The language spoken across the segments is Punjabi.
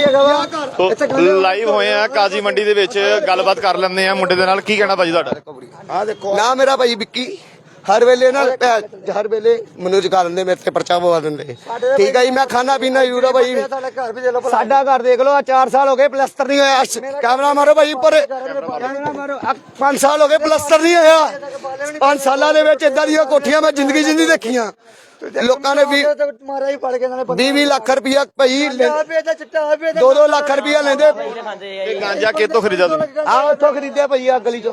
ਕੀ ਹੈਗਾ ਵਾ? ਇੱਥੇ ਲਾਈਵ ਹੋਏ ਆ ਕਾਜੀ ਮੰਡੀ ਦੇ ਵਿੱਚ ਗੱਲਬਾਤ ਕਰ ਲੈਂਦੇ ਆ ਮੁੰਡੇ ਦੇ ਨਾਲ। ਕੀ ਕਹਿਣਾ ਭਾਜੀ ਤੁਹਾਡਾ? ਆ ਦੇਖੋ ਨਾ ਮੇਰਾ ਭਾਈ ਵਿੱਕੀ ਹਰ ਵੇਲੇ ਨਾ ਹਰ ਵੇਲੇ ਮੈਨੂੰ ਜਗਾ ਦਿੰਦੇ ਮੇਰੇ ਤੇ ਪਰਚਾ ਪਵਾ ਦਿੰਦੇ। ਠੀਕ ਹੈ ਜੀ ਮੈਂ ਖਾਣਾ ਪੀਣਾ ਯੂਰਾ ਭਾਈ। ਸਾਡਾ ਘਰ ਦੇਖ ਲਓ ਆ 4 ਸਾਲ ਹੋ ਗਏ ਪਲਸਤਰ ਨਹੀਂ ਹੋਇਆ। ਕੈਮਰਾ ਮਾਰੋ ਭਾਈ ਉੱਪਰ। ਕੈਮਰਾ ਮਾਰੋ। 5 ਸਾਲ ਹੋ ਗਏ ਪਲਸਤਰ ਨਹੀਂ ਹੋਇਆ। 5 ਸਾਲਾਂ ਦੇ ਵਿੱਚ ਇਦਾਂ ਦੀਆਂ ਕੋਠੀਆਂ ਮੈਂ ਜ਼ਿੰਦਗੀ ਜਿੰਦੀ ਦੇਖੀਆਂ। ਲੋਕਾਂ ਨੇ ਵੀ ਮਾਰਿਆ ਹੀ ਪੜ ਕੇ ਇਹਨਾਂ ਨੇ 20 ਲੱਖ ਰੁਪਇਆ ਭਾਈ ਚਿੱਟਾ ਵੇਚਦਾ 2-2 ਲੱਖ ਰੁਪਇਆ ਲੈਂਦੇ। ਇਹ ਗਾਂਜਾ ਕਿੱਥੋਂ ਖਰੀਦਾ ਤੁਸੀਂ ਆ ਉੱਥੋਂ ਖਰੀਦਿਆ ਭਾਈ ਆ ਗਲੀ ਚੋਂ।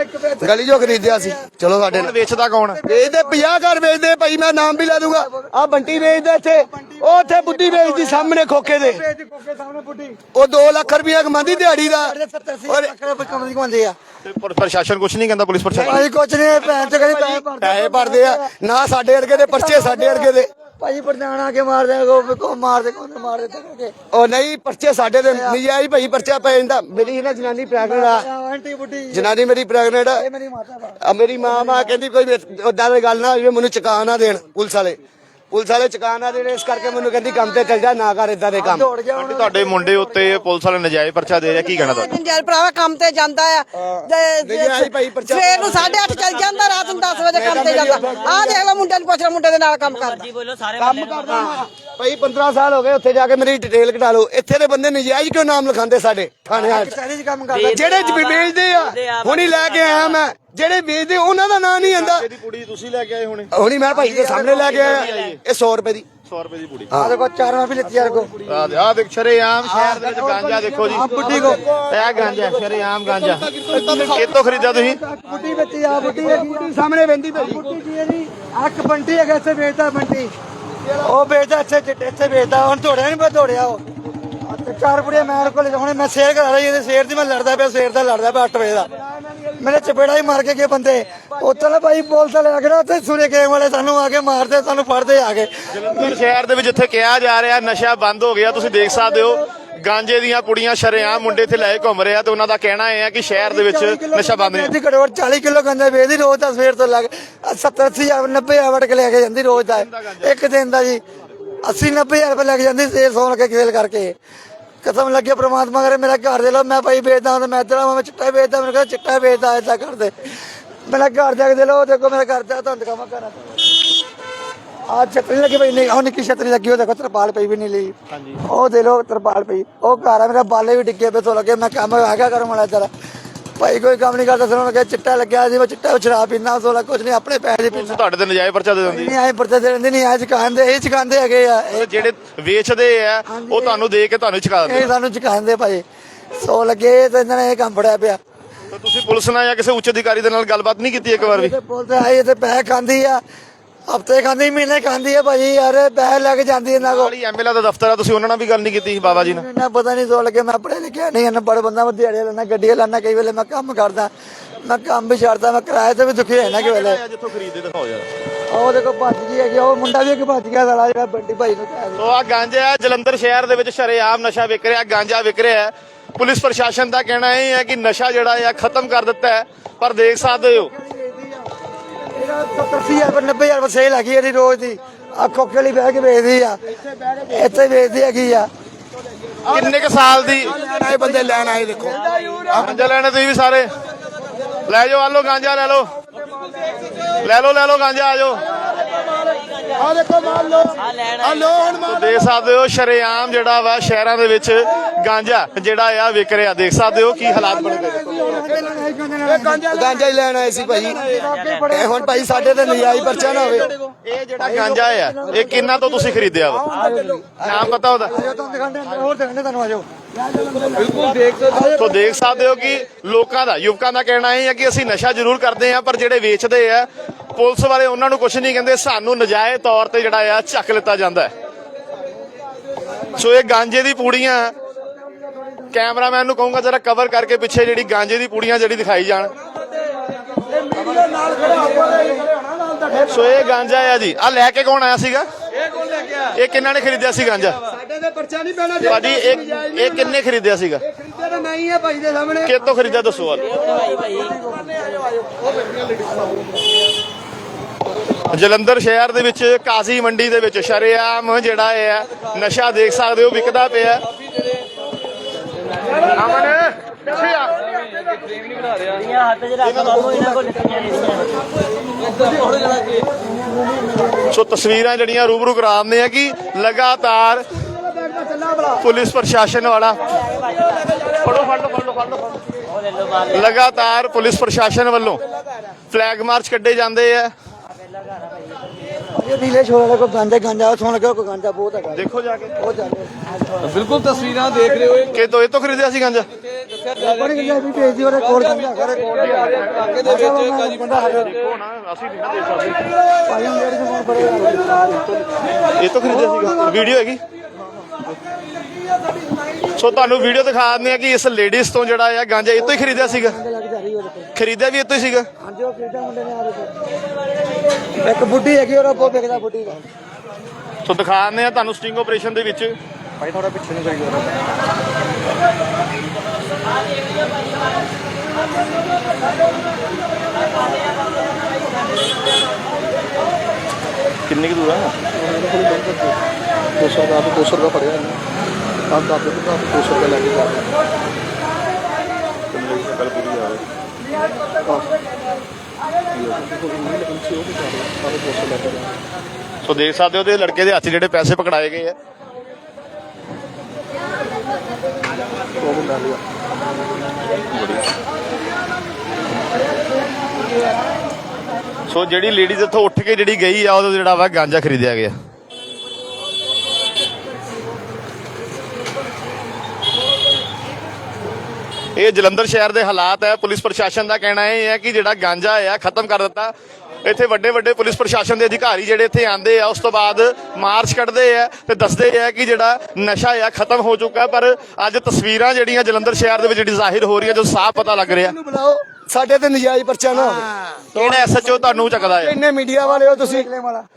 ਇੱਕ ਗਲੀ ਚੋਂ ਖਰੀਦਿਆ ਸੀ। ਚਲੋ ਸਾਡੇ ਨਾਲ ਵੇਚਦਾ ਕੌਣ? ਵੇਚਦੇ 50 ਘਰ ਵੇਚਦੇ ਭਾਈ ਮੈਂ ਨਾਮ ਵੀ ਲੈ ਦੂੰਗਾ। ਆ ਬੰਟੀ ਵੇਚਦਾ ਇੱਥੇ। ਉਹ ਉੱਥੇ ਬੁੱਧੀ ਵੇਚਦੀ ਸਾਹਮਣੇ ਖੋਕੇ ਦੇ। ਵੇਚ ਕੋਕੇ ਸਾਹਮਣੇ ਬੁੱਢੀ। ਉਹ 2 ਲੱਖ ਰੁਪਇਆ ਕਮਾਉਂਦੀ ਦਿਹਾੜੀ ਦਾ। 70 80 ਲੱਖ ਰੁਪਏ ਕਮਾਉਂਦੇ ਆ। ਤੇ ਪ੍ਰਸ਼ਾਸਨ ਕੁਝ ਨਹੀਂ ਕਹਿੰਦਾ ਪੁਲਿਸ ਪ੍ਰਸ਼ਾਸਨ। ਭਾਈ ਕੁਛ ਨਹੀਂ ਭੈਣ ਚ ਕਦੀ ਪੈਸੇ ਭਰਦੇ ਪੈਸੇ ਭਰਦੇ ਆ। ਨਾ ਸਾਡੇ ਅਰਗੇ ਦੇ ਪਰਚੇ ਸਾਡੇ ਅਰਗੇ ਦੇ। ਭਾਈ ਪ੍ਰਧਾਨ ਆ ਕੇ ਮਾਰਦੇ ਆ ਕੋ ਕੋ ਮਾਰਦੇ ਕੋ ਮਾਰਦੇ ਤਾਂ ਕਰਕੇ। ਉਹ ਨਹੀਂ ਪਰਚੇ ਸਾਡੇ ਦੇ ਨਜਾਇਜ਼ ਭਾਈ ਪਰਚਾ ਪੈ ਜਾਂਦਾ। ਮੇਰੀ ਨਾ ਜਨਾਨੀ ਪ੍ਰੈਗਨੈਂਟ ਆ। ਆ ਆਂਟੀ ਬੁੱਢੀ। ਜਨਾਨੀ ਮੇਰੀ ਪ੍ਰੈਗਨੈਂਟ ਆ। ਇਹ ਮੇਰੀ ਮਾਤਾ ਵਾ ਆ ਮੇਰੀ ਮਾਂ ਮਾਂ ਕਹਿੰਦੀ ਕੋਈ ਉਦਾਂ ਦੀ ਗੱਲ ਨਾ ਹੋਵੇ ਮੈਨੂੰ ਚੁਕਾ ਨਾ ਦੇਣ ਪੁਲਿਸ ਵਾਲੇ। ਪੁਲਿਸ ਵਾਲੇ ਚੁਕਾ ਨਾ ਦੇਣ ਇਸ ਕਰਕੇ ਮੈਨੂੰ ਕਹਿੰਦੀ ਕੰਮ ਤੇ ਚੱਲ ਜਾ ਨਾ ਕਰ ਇਦਾਂ ਦੇ ਕੰਮ। ਦੌੜ ਗਿਆ ਆਂਟੀ ਤੁਹਾਡੇ ਮੁੰਡੇ ਉੱਤੇ ਪੁਲਿਸ ਵਾਲੇ ਨਜਾਇਜ਼ ਪਰਚਾ ਦੇ ਰਿਹਾ ਕੀ ਕਹਿਣਾ ਤੁਹਾਡਾ? ਜਲ ਭਰਾਵਾ ਕੰਮ ਤੇ ਜਾਂਦਾ ਆ। ਤੇ ਨਹੀਂ ਆਈ ਭਾਈ ਪਰਚਾ ਸਵੇਰ ਨੂੰ 8:30 ਚੱਲ ਜਾਂਦਾ ਰਾਤ ਨੂੰ 10 ਵਜੇ ਕੰਮ ਤੇ ਜਾਂਦਾ। ਆਹ ਦੇਖ ਲਓ ਮੁੰਡੇ ਨੂੰ ਪੁੱਛ ਲਓ ਮੁੰਡੇ ਦੇ ਨਾਲ ਕੰਮ ਕਰਦਾ। ਕੰਮ ਕਰਦਾ ਮੈਂ। ਭਾਈ 15 ਸਾਲ ਹੋ ਗਏ ਉੱਥੇ ਜਾ ਕੇ ਮੇਰੀ ਡਿਟੇਲ ਕਢਾ ਲਓ। ਇੱਥੇ ਦੇ ਬੰਦੇ ਨਜਾਇਜ਼ ਕਿਉਂ ਨਾਮ ਲਿਖਾਉਂਦੇ ਸਾਡੇ ਕੰਮ ਕਰਦਾ। ਜਿਹੜੇ ਵੇਚਦੇ ਆ ਹੁਣੀ ਲੈ ਕੇ ਆਇਆ ਮੈਂ। ਜਿਹੜੇ ਵੇਚਦੇ ਉਹਨਾਂ ਦਾ ਨਾਂ ਨਹੀਂ ਆਂਦਾ। ਇਹਦੀ ਕੁੜੀ ਤੁਸੀਂ ਲੈ ਕੇ ਆਏ ਹੁਣੇ। ਹੁਣੀ ਮੈਂ ਭਾਈ ਦੇ ਸਾਹਮਣੇ ਲੈ ਕੇ ਆਇਆ। ਇਹ 100 ਰੁਪਏ ਦੀ। 100 ਰੁਪਏ ਦੀ ਕੁੜੀ। ਆ ਦੇਖੋ ਚਾਰਾਂ ਵੀ ਲਿੱਤੀ ਯਾਰ ਕੋ ਆ ਆ ਦੇਖ ਸ਼ਰੇਆਮ ਸ਼ਹਿਰ ਦੇ ਵਿੱਚ ਗਾਂਜਾ ਦੇਖੋ ਜੀ। ਬੁੱਢੀ ਕੋ। ਇਹ ਗਾਂਜਾ ਸ਼ਰੇਆਮ ਗਾਂਜਾ। ਕਿੱਥੋਂ ਖਰੀਦਿਆ ਤੁਸੀਂ? ਬੁੱਢੀ ਬੱਚੀ ਆ ਬੁੱਢੀ ਹੈਗੀ ਸਾਹਮਣੇ ਵੇਂਦੀ ਭਾਈ ਬੁੱਢੀ ਜੀ ਜੀ। ਅੱਖ ਬੰਟੀ ਹੈਗਾ ਇੱਥੇ ਵੇਚਦਾ ਬੰਟੀ। ਉਹ ਵੇਚਦਾ ਇੱਥੇ ਚਿੱਟੇ ਇੱਥੇ ਵੇਚਦਾ। ਹੁਣ ਦੌੜਿਆ ਨਹੀਂ ਮੈਂ ਦੌੜਿਆ ਉਹ। ਚਾਰ ਬੁੜੇ ਮੈਂ ਕੋਲ ਹੁਣ ਮੈਂ ਸ਼ੇਰ ਕਰਾ ਰਹੀ ਇਹਦੇ ਸ਼ੇਰ ਦੀ ਮੈਂ ਲੜਦਾ ਪਿਆ ਸ਼ੇਰ ਦਾ ਲੜਦਾ ਪਿਆ 8 ਵਜੇ ਦਾ। ਮੇਰੇ ਚਪੇੜਾ ਹੀ ਮਾਰ ਕੇ ਗਏ ਬੰਦੇ ਉੱਥੇ ਨਾ ਭਾਈ ਪੁਲਿਸ ਵਾਲੇ ਆ ਗਏ ਨਾ ਉੱਥੇ ਸੁਰੇ ਗੇਮ ਵਾਲੇ ਸਾਨੂੰ ਆ ਕੇ ਮਾਰਦੇ ਸਾਨੂੰ ਫੜਦੇ ਆ ਗਏ ਜਲੰਧਰ ਸ਼ਹਿਰ ਦੇ ਵਿੱਚ ਜਿੱਥੇ ਕਿਹਾ ਜਾ ਰਿਹਾ ਨਸ਼ਾ ਬੰਦ ਹੋ ਗਿਆ ਤੁਸੀਂ ਦੇਖ ਸਕਦੇ ਹੋ ਗਾਂਜੇ ਦੀਆਂ ਕੁੜੀਆਂ ਸ਼ਰੇਆਮ ਮੁੰਡੇ ਇੱਥੇ ਲੈ ਕੇ ਘੁੰਮ ਰਹੇ ਤੇ ਉਹਨਾਂ ਦਾ ਕਹਿਣਾ ਇਹ ਹੈ ਕਿ ਸ਼ਹਿਰ ਦੇ ਵਿੱਚ ਨਸ਼ਾ ਬੰਦ ਨਹੀਂ ਦੀ ਘੱਟ 40 ਕਿਲੋ ਗੰਦਾ ਵੇਚਦੀ ਰੋਜ਼ ਦਾ ਸਵੇਰ ਤੋਂ ਲੱਗ 70 80 90 ਆਵੜ ਕੇ ਲੈ ਕੇ ਜਾਂਦੀ ਰੋਜ਼ ਦਾ ਇੱਕ ਦਿਨ ਦਾ ਜੀ 80 90 ਰੁਪਏ ਲੈ ਕੇ ਜਾਂਦੀ ਸੇਲ ਸੌਣ ਕੇ ਖੇਲ ਕਰਕੇ ਕਸਮ ਲੱਗੇ ਪ੍ਰਮਾਤਮਾ ਕਰੇ ਮੇਰਾ ਘਰ ਦੇ ਲੋ ਮੈਂ ਭਾਈ ਵੇਚਦਾ ਹਾਂ ਤੇ ਮੈਂ ਤੇਰਾ ਮੈਂ ਚਿੱਟਾ ਵੇਚਦਾ ਮੈਨੂੰ ਕਹਿੰਦਾ ਚਿੱਟਾ ਵੇਚਦਾ ਏਦਾਂ ਕਰਦੇ। ਮੇਰਾ ਘਰ ਜਾ ਕੇ ਦੇ ਲੋ ਦੇਖੋ ਮੇਰਾ ਘਰ ਜਾ ਤੁਹਾਨੂੰ ਦਿਖਾਵਾਂ ਘਰ ਆ ਛਤਰੀ ਲੱਗੀ ਪਈ ਨਹੀਂ ਉਹ ਨਿੱਕੀ ਛਤਰੀ ਲੱਗੀ ਉਹ ਦੇਖੋ ਤਰਪਾਲ ਪਈ ਵੀ ਨਹੀਂ ਲਈ ਹਾਂਜੀ। ਉਹ ਦੇ ਲੋ ਤਰਪਾਲ ਪਈ। ਉਹ ਘਰ ਆ ਮੇਰਾ ਬਾਲੇ ਵੀ ਡਿੱਗੇ ਪਏ ਤੋਂ ਲੱਗੇ ਮੈਂ ਕੰਮ ਆ ਗਿਆ ਕਰਮ ਵਾਲਾ ਜਰਾ ਭਾਈ ਕੋਈ ਕੰਮ ਨਹੀਂ ਕਰਦਾ ਸੁਣਨ ਲੱਗਾ ਚਿੱਟਾ ਲੱਗਿਆ ਸੀ ਮੈਂ ਚਿੱਟਾ ਸ਼ਰਾਬ ਪੀਂਦਾ ਸੋਲਾ ਕੁਝ ਨਹੀਂ ਆਪਣੇ ਪੈਸੇ ਦੀ ਪੀਂਦਾ ਤੁਹਾਡੇ ਤੇ ਨਜਾਇਜ਼ ਪਰਚਾ ਦੇ ਦਿੰਦੀ। ਨਹੀਂ ਆਏ ਪਰਚੇ ਦੇ ਦਿੰਦੇ ਨਹੀਂ ਆਏ ਚਕਾਉਂਦੇ ਇਹ ਚਕਾਉਂਦੇ ਹੈਗੇ ਆ ਇਹ ਜਿਹੜੇ ਵੇਚਦੇ ਆ ਉਹ ਤੁਹਾਨੂੰ ਦੇ ਕੇ ਤੁਹਾਨੂੰ ਚੁਕਾ ਦਿੰਦੇ। ਇਹ ਸਾਨੂੰ ਚਕਾਉਂਦੇ ਭਾਈ। ਸੋ ਲੱਗੇ ਤੇ ਇਹਨਾਂ ਨੇ ਇਹ ਕੰਮ ਫੜਿਆ ਪਿਆ। ਤਾਂ ਤੁਸੀਂ ਪੁਲਿਸ ਨਾਲ ਜਾਂ ਕਿਸੇ ਉੱਚ ਅਧਿਕਾਰੀ ਦੇ ਨਾਲ ਗੱਲਬਾਤ ਨਹੀਂ ਕੀਤੀ ਇੱਕ ਵਾਰ ਵੀ? ਤੇ ਪੁਲਿਸ ਆਈ ਤੇ ਪੈਸੇ ਖਾਂਦੀ ਆ ਹਫ਼ਤੇ ਖਾਂਦੀ ਮਹੀਨੇ ਖਾਂਦੀ ਆ ਭਾਈ ਯਾਰ ਪੈਸੇ ਲੈ ਕੇ ਜਾਂਦੀ ਇਹਨਾਂ ਕੋਲ। ਵਾਲੀ ਐਮਐਲਏ ਦਾ ਦਫ਼ਤਰ ਆ ਤੁਸੀਂ ਉਹਨਾਂ ਨਾਲ ਵੀ ਗੱਲ ਨਹੀਂ ਕੀਤੀ ਬਾਬਾ ਜੀ ਨਾਲ। ਮੈਨੂੰ ਪਤਾ ਨਹੀਂ ਸੋ ਲੱਗੇ ਮੈਂ ਪੜ੍ਹਿਆ ਲਿਖਿਆ ਨਹੀਂ ਇਹਨਾਂ ਬੜਾ ਬੰਦਾ ਮੈਂ ਦਿਹਾੜੀ ਲੈਣਾ ਗੱਡੀਆਂ ਲੈਣਾ ਕਈ ਵੇਲੇ ਮੈਂ ਕੰਮ ਕਰਦਾ ਮੈਂ ਕੰਮ ਵੀ ਛੱਡਦਾ ਮੈਂ ਕਿਰਾਏ ਤੇ ਵੀ ਦੁਖੀ ਹੋਇਆ ਨਾ ਕਿ ਵੇਲੇ ਜਿੱਥੋਂ ਖਰੀਦੇ ਦਿਖਾਓ ਯਾਰ। ਉਹ ਦੇਖੋ ਭੱਜ ਗਈ ਹੈਗੀ ਉਹ ਮੁੰਡਾ ਵੀ ਇੱਕ ਭੱਜ ਗਿਆ ਸਾਲਾ ਜਿਹੜਾ ਬੰਟੀ ਭਾਈ ਨੂੰ ਕਹਿ ਸੋ ਆ ਗਾਂਜਾ ਹੈ, ਜਲੰਧਰ ਸ਼ਹਿਰ ਦੇ ਵਿੱਚ ਸ਼ਰੇਆਮ ਨਸ਼ਾ ਵਿਕ ਰਿਹਾ ਗਾਂਜਾ ਵਿਕ ਰਿਹਾ ਹੈ। ਪੁਲਿਸ ਪ੍ਰਸ਼ਾਸਨ ਦਾ ਕਹਿਣਾ ਇਹ ਹੈ ਕਿ ਨਸ਼ਾ ਜਿਹੜਾ ਹੈ ਖਤਮ ਕਰ ਦਿੱਤਾ ਹੈ ਪਰ ਦੇਖ ਸਕਦੇ ਹੋ। 70000 ਰੁਪਏ 90000 ਰੁਪਏ ਸੇਲ ਹੈਗੀ ਇਹਦੀ ਰੋਜ਼ ਦੀ। ਆ ਕੋਕੇ ਲਈ ਬਹਿ ਕੇ ਵੇਚਦੀ ਆ। ਇੱਥੇ ਵੇਚਦੀ ਹੈਗੀ ਆ। ਕਿੰਨੇ ਕ ਸਾਲ ਦੀ? ਆਏ ਬੰਦੇ ਲੈਣ ਆਏ ਦੇਖੋ। ਗਾਂਜਾ ਲੈਣੇ ਤੁਸੀਂ ਵੀ ਸਾਰੇ। ਲੈ ਜਾਓ ਆ ਲਓ ਗਾਂਜਾ ਲੈ ਲਓ। ਲੈ ਲਓ ਲੈ ਲਓ ਗਾਂਜਾ ਆ ਜਾਓ। ਆ ਦੇਖੋ ਆ ਲੋ ਹੁਣ ਦੇਖ ਸਕਦੇ ਹੋ ਸ਼ਰੇਆਮ ਜਿਹੜਾ ਵਾ ਸ਼ਹਿਰਾਂ ਦੇ ਵਿੱਚ ਗਾਂਜਾ ਜਿਹੜਾ ਆ ਵਿਕ ਰਿਹਾ। ਦੇਖ ਸਕਦੇ ਹੋ ਕੀ ਹਾਲਾਤ ਬਣ ਗਏ। ਗਾਂਜਾ ਹੀ ਲੈਣ ਆਏ ਸੀ ਭਾਈ। ਇਹ ਹੁਣ ਭਾਈ ਸਾਡੇ ਤੇ ਨਜਾਇਜ਼ ਪਰਚਾ ਨਾ ਹੋਵੇ। ਇਹ ਜਿਹੜਾ ਗਾਂਜਾ ਆ ਇਹ ਕਿੰਨਾ ਤੋਂ ਤੁਸੀਂ ਖਰੀਦਿਆ ਵਾ? ਨਾਮ ਪਤਾ ਉਹਦਾ? ਹੋਰ ਦਿਖਾਉਂਦੇ ਤੁਹਾਨੂੰ ਆਜੋ ਤੋ ਦੇਖ ਸਕਦੇ ਹੋ ਕਿ ਲੋਕਾਂ ਦਾ ਯੁਵਕਾਂ ਦਾ ਕਹਿਣਾ ਇਹ ਹੈ ਕਿ ਅਸੀਂ ਨਸ਼ਾ ਜ਼ਰੂਰ ਕਰਦੇ ਆ ਪਰ ਜਿਹੜੇ ਵੇਚਦੇ ਆ ਪੁਲਿਸ ਵਾਲੇ ਉਹਨਾਂ ਨੂੰ ਕੁਝ ਨਹੀਂ ਕਹਿੰਦੇ, ਸਾਨੂੰ ਨਜਾਇਜ਼ ਤੌਰ ਤੇ ਜਿਹੜਾ ਆ ਚੱਕ ਲਿੱਤਾ ਜਾਂਦਾ ਹੈ। ਸੋ ਇਹ ਗਾਂਜੇ ਦੀ ਪੂੜੀਆਂ, ਕੈਮਰਾਮੈਨ ਨੂੰ ਕਹੂੰਗਾ ਜਰਾ ਕਵਰ ਕਰਕੇ ਪਿੱਛੇ ਜਿਹੜੀ ਗਾਂਜੇ ਦੀ ਪੂੜੀਆਂ ਜਿਹੜੀ ਦਿਖਾਈ ਜਾਣ। ਸੋ ਇਹ ਗਾਂਜਾ ਆ ਜੀ। ਆ ਲੈ ਕੇ ਕੌਣ ਆਇਆ ਸੀਗਾ? ਇਹ ਇਹ ਕਿੰਨਾ ਨੇ ਖਰੀਦਿਆ ਸੀ ਗਾਂਜਾ? ਸਾਡੇ ਤੇ ਪਰਚਾ ਨਹੀਂ ਪੈਣਾ ਭਾਜੀ ਇਹ ਇਹ ਕਿੰਨੇ ਖਰੀਦਿਆ ਸੀਗਾ? ਖਰੀਦਿਆ ਤਾਂ ਨਹੀਂ ਹੈ ਭਾਈ ਦੇ ਸਾਹਮਣੇ। ਕਿੱਥੋਂ ਖਰੀਦਿਆ ਦੱਸੋ ਵਾਲ ਜਲੰਧਰ ਸ਼ਹਿਰ ਦੇ ਵਿੱਚ ਕਾਜ਼ੀ ਮੰਡੀ ਦੇ ਵਿੱਚ ਸ਼ਰੇਆਮ ਜਿਹੜਾ ਹੈ ਨਸ਼ਾ ਦੇਖ ਸਕਦੇ ਹੋ ਵਿਕਦਾ ਪਿਆ ਅਮਨ! ਪਿੱਛੇ ਆ ਸੋ ਤਸਵੀਰਾਂ ਜਿਹੜੀਆਂ ਰੂਬਰੂ ਕਰਾਉਂਦੇ ਆ ਕਿ ਲਗਾਤਾਰ ਪੁਲਿਸ ਪ੍ਰਸ਼ਾਸਨ ਵਾਲਾ ਫੜੋ ਫੜ ਫੜ ਫੜ। ਲਗਾਤਾਰ ਪੁਲਿਸ ਪ੍ਰਸ਼ਾਸਨ ਵੱਲੋਂ ਫਲੈਗ ਮਾਰਚ ਕੱਢੇ ਜਾਂਦੇ ਆ। ਇਹ ਨੀਲੇ ਛੋਲੇ ਦਾ ਕੋਈ ਗਾਂਜਾ ਗਾਂਜਾ ਸੁਣ ਕੇ ਕੋਈ ਗਾਂਜਾ ਬਹੁਤ ਹੈਗਾ। ਦੇਖੋ ਜਾ ਕੇ। ਬਹੁਤ ਜ਼ਿਆਦਾ। ਬਿਲਕੁਲ ਤਸਵੀਰਾਂ ਦੇਖ ਰਹੇ ਹੋ ਕਿ ਤੋਂ ਇਹ ਤੋਂ ਖਰੀਦਿਆ ਸੀ ਗੰਜਾ ਬੜੀ ਗੰਜਾ ਵੀ ਭੇਜਦੀ ਉਹਦੇ ਕੋਲ ਗਾਂਜਾ ਉਹਦੇ ਕੋਲ ਕਾਕੇ ਦੇ ਵਿੱਚ ਕਾਜੀ ਬੰਦਾ ਹਰ ਦੇਖੋ ਨਾ ਅਸੀਂ ਨਹੀਂ ਦੇ ਸਕਦੇ। ਭਾਈ ਮੇਰੇ ਤੋਂ ਬੜੇ ਇਹ ਤੋਂ ਖਰੀਦਿਆ ਸੀਗਾ। ਵੀਡੀਓ ਹੈਗੀ? ਸੋ ਤੁਹਾਨੂੰ ਵੀਡੀਓ ਦਿਖਾ ਦਿੰਦੇ ਆ ਕਿ ਇਸ ਲੇਡੀਜ਼ ਤੋਂ ਜਿਹੜਾ ਆ ਗਾਂਜਾ ਇਹ ਤੋਂ ਹੀ ਖਰੀਦਿਆ ਸੀਗਾ ਲੱਗ ਜਾ ਰਹੀ ਉਹਦੇ ਕੋਲ ਖਰੀਦਿਆ ਵੀ ਹੀ ਸੀਗਾ? ਹਾਂਜੀ ਉਹ ਕਿਹੜਾ ਮੁੰਡੇ ਨੇ ਆ ਦੇਖੋ ਇੱਕ ਬੁੱਢੀ ਹੈਗੀ ਉਹਦਾ ਬਹੁਤ ਵਿਕਦਾ ਬੁੱਢੀ ਦਾ। ਸੋ ਆ ਤੁਹਾਨੂੰ ਸਟਿੰਗ ਆਪਰੇਸ਼ਨ ਦੇ ਵਿੱਚ। ਭਾਈ ਥੋੜਾ ਪਿੱਛੇ ਨੂੰ ਕਰੀ ਕਿੰਨੀ ਕੁ ਦੂਰ ਆ? 200 ਦਾ 200 ਰੁਪਏ ਪੜਿਆ ਆਪ ਦਾ ਆਪੇ ਤਾਂ 200 ਰੁਪਏ ਲੈ ਕੇ ਜਾ ਰਿਹਾ। ਸੋ ਦੇਖ ਸਕਦੇ ਹੋ ਤੇ ਲੜਕੇ ਦੇ ਹੱਥ ਜਿਹੜੇ ਪੈਸੇ ਪਕੜਾਏ ਗਏ ਆ। ਸੋ ਜਿਹੜੀ ਲੇਡੀਜ਼ ਇੱਥੋਂ ਉੱਠ ਕੇ ਜਿਹੜੀ ਗਈ ਆ, ਉਹਦਾ ਜਿਹੜਾ ਵਾ ਗਾਂਜਾ ਖਰੀਦਿਆ ਗਿਆ। ਇਹ ਜਲੰਧਰ ਸ਼ਹਿਰ ਦੇ ਹਾਲਾਤ ਹੈ। ਪੁਲਿਸ ਪ੍ਰਸ਼ਾਸਨ ਦਾ ਕਹਿਣਾ ਇਹ ਹੈ ਕਿ ਜਿਹੜਾ ਗਾਂਜਾ ਹੈ ਖਤਮ ਕਰ ਦਿੱਤਾ। ਇੱਥੇ ਵੱਡੇ ਵੱਡੇ ਪੁਲਿਸ ਪ੍ਰਸ਼ਾਸਨ ਦੇ ਅਧਿਕਾਰੀ ਜਿਹੜੇ ਇੱਥੇ ਆਂਦੇ ਆ ਉਸ ਤੋਂ ਬਾਅਦ ਮਾਰਚ ਕੱਢਦੇ ਆ ਤੇ ਦੱਸਦੇ ਆ ਕਿ ਜਿਹੜਾ ਨਸ਼ਾ ਆ ਖਤਮ ਹੋ ਚੁੱਕਾ ਪਰ ਅੱਜ ਤਸਵੀਰਾਂ ਜਿਹੜੀਆਂ ਜਲੰਧਰ ਸ਼ਹਿਰ ਦੇ ਵਿੱਚ ਜਿਹੜੀ ਜ਼ਾਹਿਰ ਹੋ ਰਹੀਆਂ ਜੋ ਸਾਫ਼ ਪਤਾ ਲੱਗ ਰਿਹਾ। ਸਾਡੇ ਤੇ ਨਜਾਇਜ਼ ਪਰਚਾ ਨਾ ਹੋਵੇ। ਕਿਹੜਾ ਐਸਐਚਓ ਤੁਹਾਨੂੰ ਚੱਕਦਾ ਹੈ? ਇੰਨੇ ਮੀਡੀਆ ਵਾਲੇ ਹੋ ਤੁਸੀਂ।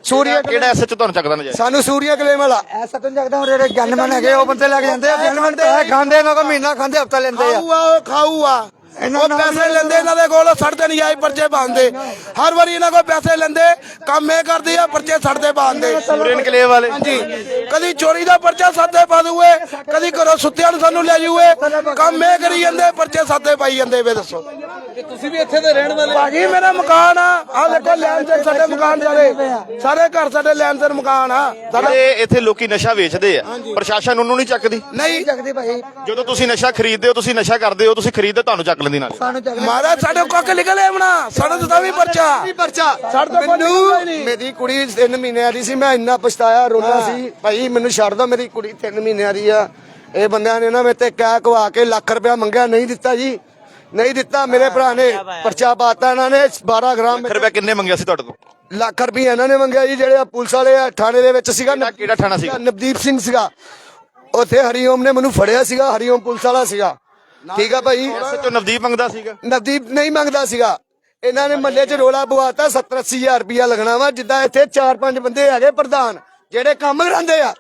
ਸੂਰੀਆ ਕਿਹੜਾ ਐਸਐਚਓ ਤੁਹਾਨੂੰ ਚੱਕਦਾ ਨਜਾਇਜ਼? ਸਾਨੂੰ ਸੂਰੀਆ ਕਲੇਮ ਵਾਲਾ। ਐਸਾ ਤਾਂ ਜਗਦਾ ਹੁਣ ਜਿਹੜੇ ਗਨਮੈਨ ਹੈਗੇ ਉਹ ਬੰਦੇ ਲੱਗ ਜਾਂਦੇ ਆ ਗਨਮੈਨ ਤੇ ਖਾਂਦੇ ਕੋ ਮਹੀਨਾ ਖਾਂਦੇ ਹਫਤਾ ਲੈਂਦੇ ਆ। ਖਾਊਆ ਖਾਊਆ ਉਹ ਪੈਸੇ ਲੈਂਦੇ ਇਹਨਾਂ ਦੇ ਕੋਲ ਸੜਦੇ ਨਜਾਇਜ਼ ਪਰਚੇ ਪਾਉਂਦੇ। ਹਰ ਵਾਰੀ ਇਹਨਾਂ ਕੋਲ ਪੈਸੇ ਲੈਂਦੇ ਕੰਮ ਇਹ ਕਰਦੇ ਆ ਪਰਚੇ ਸੜਦੇ ਪਾਉਂਦੇ। ਸੂਰੇਨ ਕਲੇਵ ਵਾਲੇ। ਹਾਂਜੀ। ਕਦੀ ਚੋਰੀ ਦਾ ਪਰਚਾ ਸਾਦੇ ਪਾ ਦੂਏ ਕਦੀ ਘਰੋਂ ਸੁੱਤਿਆਂ ਨੂੰ ਸਾਨੂੰ ਲੈ ਜੂਏ। ਕੰਮ ਇਹ ਕਰੀ ਜਾਂਦੇ ਪਰਚੇ ਸਾਦੇ ਪਾਈ ਜਾਂਦੇ ਵੇ ਦੱਸੋ। ਤੁਸੀਂ ਵੀ ਇੱਥੇ ਦੇ ਰਹਿਣ ਵਾਲੇ ਭਾਜੀ ਮੇਰਾ ਮਕਾਨ ਆ। ਆ ਦੇਖੋ ਲੈਣ ਤੇ ਸਾਡੇ ਮਕਾਨ ਸਾਰੇ। ਸਾਰੇ ਘਰ ਸਾਡੇ ਲੈਣ ਤੇ ਮਕਾਨ ਆ। ਸਾਡੇ ਇੱਥੇ ਲੋਕੀ ਨਸ਼ਾ ਵੇਚਦੇ ਆ। ਪ੍ਰਸ਼ਾਸਨ ਉਹਨੂੰ ਨਹੀਂ ਚੱਕਦੀ? ਨਹੀਂ। ਜਗਦੀ ਭਾਈ। ਜਦੋਂ ਤੁਸੀਂ ਨਸ਼ਾ ਖਰੀਦਦੇ ਹੋ ਤੁਸੀਂ ਨਸ਼ਾ ਕਰਦੇ ਹੋ ਤੁਸੀਂ ਖਰੀਦਦੇ ਤੁਹਾਨੂੰ ਚੱਕ ਲੈਂਦੀ ਨਾਲ। ਸਾਨੂੰ ਮਹਾਰਾਜ ਸਾਡੇ ਕੱਕ ਨਿਕਲੇ ਬਣਾ ਸਾਡੇ ਤਾਂ ਵੀ ਪਰਚਾ। ਪਰਚਾ। ਸਾਡੇ ਤੋਂ ਕੋਈ ਨਿਕਲਦਾ ਹੀ ਮੈਨੂੰ ਨਹੀਂ। ਮੇਰੀ ਕੁੜੀ 3 ਮਹੀਨਿਆਂ ਦੀ ਸੀ ਮੈਂ ਇੰਨਾ ਪਛਤਾਇਆ ਰੋਣਾ ਸੀ। ਭਾਈ ਮੈਨੂੰ ਛੱਡ ਦੋ ਮੇਰੀ ਕੁੜੀ 3 ਮਹੀਨਿਆਂ ਦੀ ਆ। ਇਹ ਬੰਦਿਆਂ ਨੇ ਨਾ ਮੇਰੇ ਤੇ ਕਹਿ ਕਵਾ ਕੇ ਲੱਖ ਰੁਪਇਆ ਮੰਗਿਆ ਨਹੀਂ ਦਿੱਤਾ ਜੀ। ਨਹੀਂ ਦਿੱਤਾ ਮੇਰੇ ਭਰਾ ਨੇ ਪਰਚਾ ਪਾਤਾ ਇਹਨਾਂ ਨੇ 12 ਗ੍ਰਾਮ ਲੱਖ ਰੁਪਏ ਕਿੰਨੇ ਮੰਗਿਆ ਸੀ ਤੁਹਾਡੇ ਤੋਂ ਲੱਖ ਰੁਪਏ ਇਹਨਾਂ ਨੇ ਮੰਗਿਆ ਜੀ ਜਿਹੜੇ ਆ ਪੁਲਿਸ ਵਾਲੇ ਆ ਥਾਣੇ ਦੇ ਵਿੱਚ ਸੀਗਾ। ਕਿਹੜਾ- ਕਿਹੜਾ ਥਾਣਾ ਸੀਗਾ? ਨਵਦੀਪ ਸਿੰਘ ਸੀਗਾ। ਉੱਥੇ ਹਰੀਓਮ ਨੇ ਮੈਨੂੰ ਫੜਿਆ ਸੀਗਾ ਹਰੀਓਮ ਪੁਲਿਸ ਵਾਲਾ ਸੀਗਾ। ਠੀਕ ਆ ਭਾਈ? ਐਸਐਚਓ ਨਵਦੀਪ ਮੰਗਦਾ ਸੀਗਾ। ਨਵਦੀਪ ਨਹੀਂ ਮੰਗਦਾ ਸੀਗਾ। ਇਹਨਾਂ ਨੇ ਮੱਲੇ 'ਚ ਰੋਲਾ ਪਵਾਤਾ 70 80000 ਰੁਪਇਆ ਲੱਗਣਾ ਵਾ ਜਿੱਦਾਂ ਇੱਥੇ 4-5 ਬੰਦੇ ਹੈਗੇ ਪ੍ਰਧਾਨ ਜਿਹੜੇ ਕੰਮ ਕਰਾਉਂਦੇ ਆ।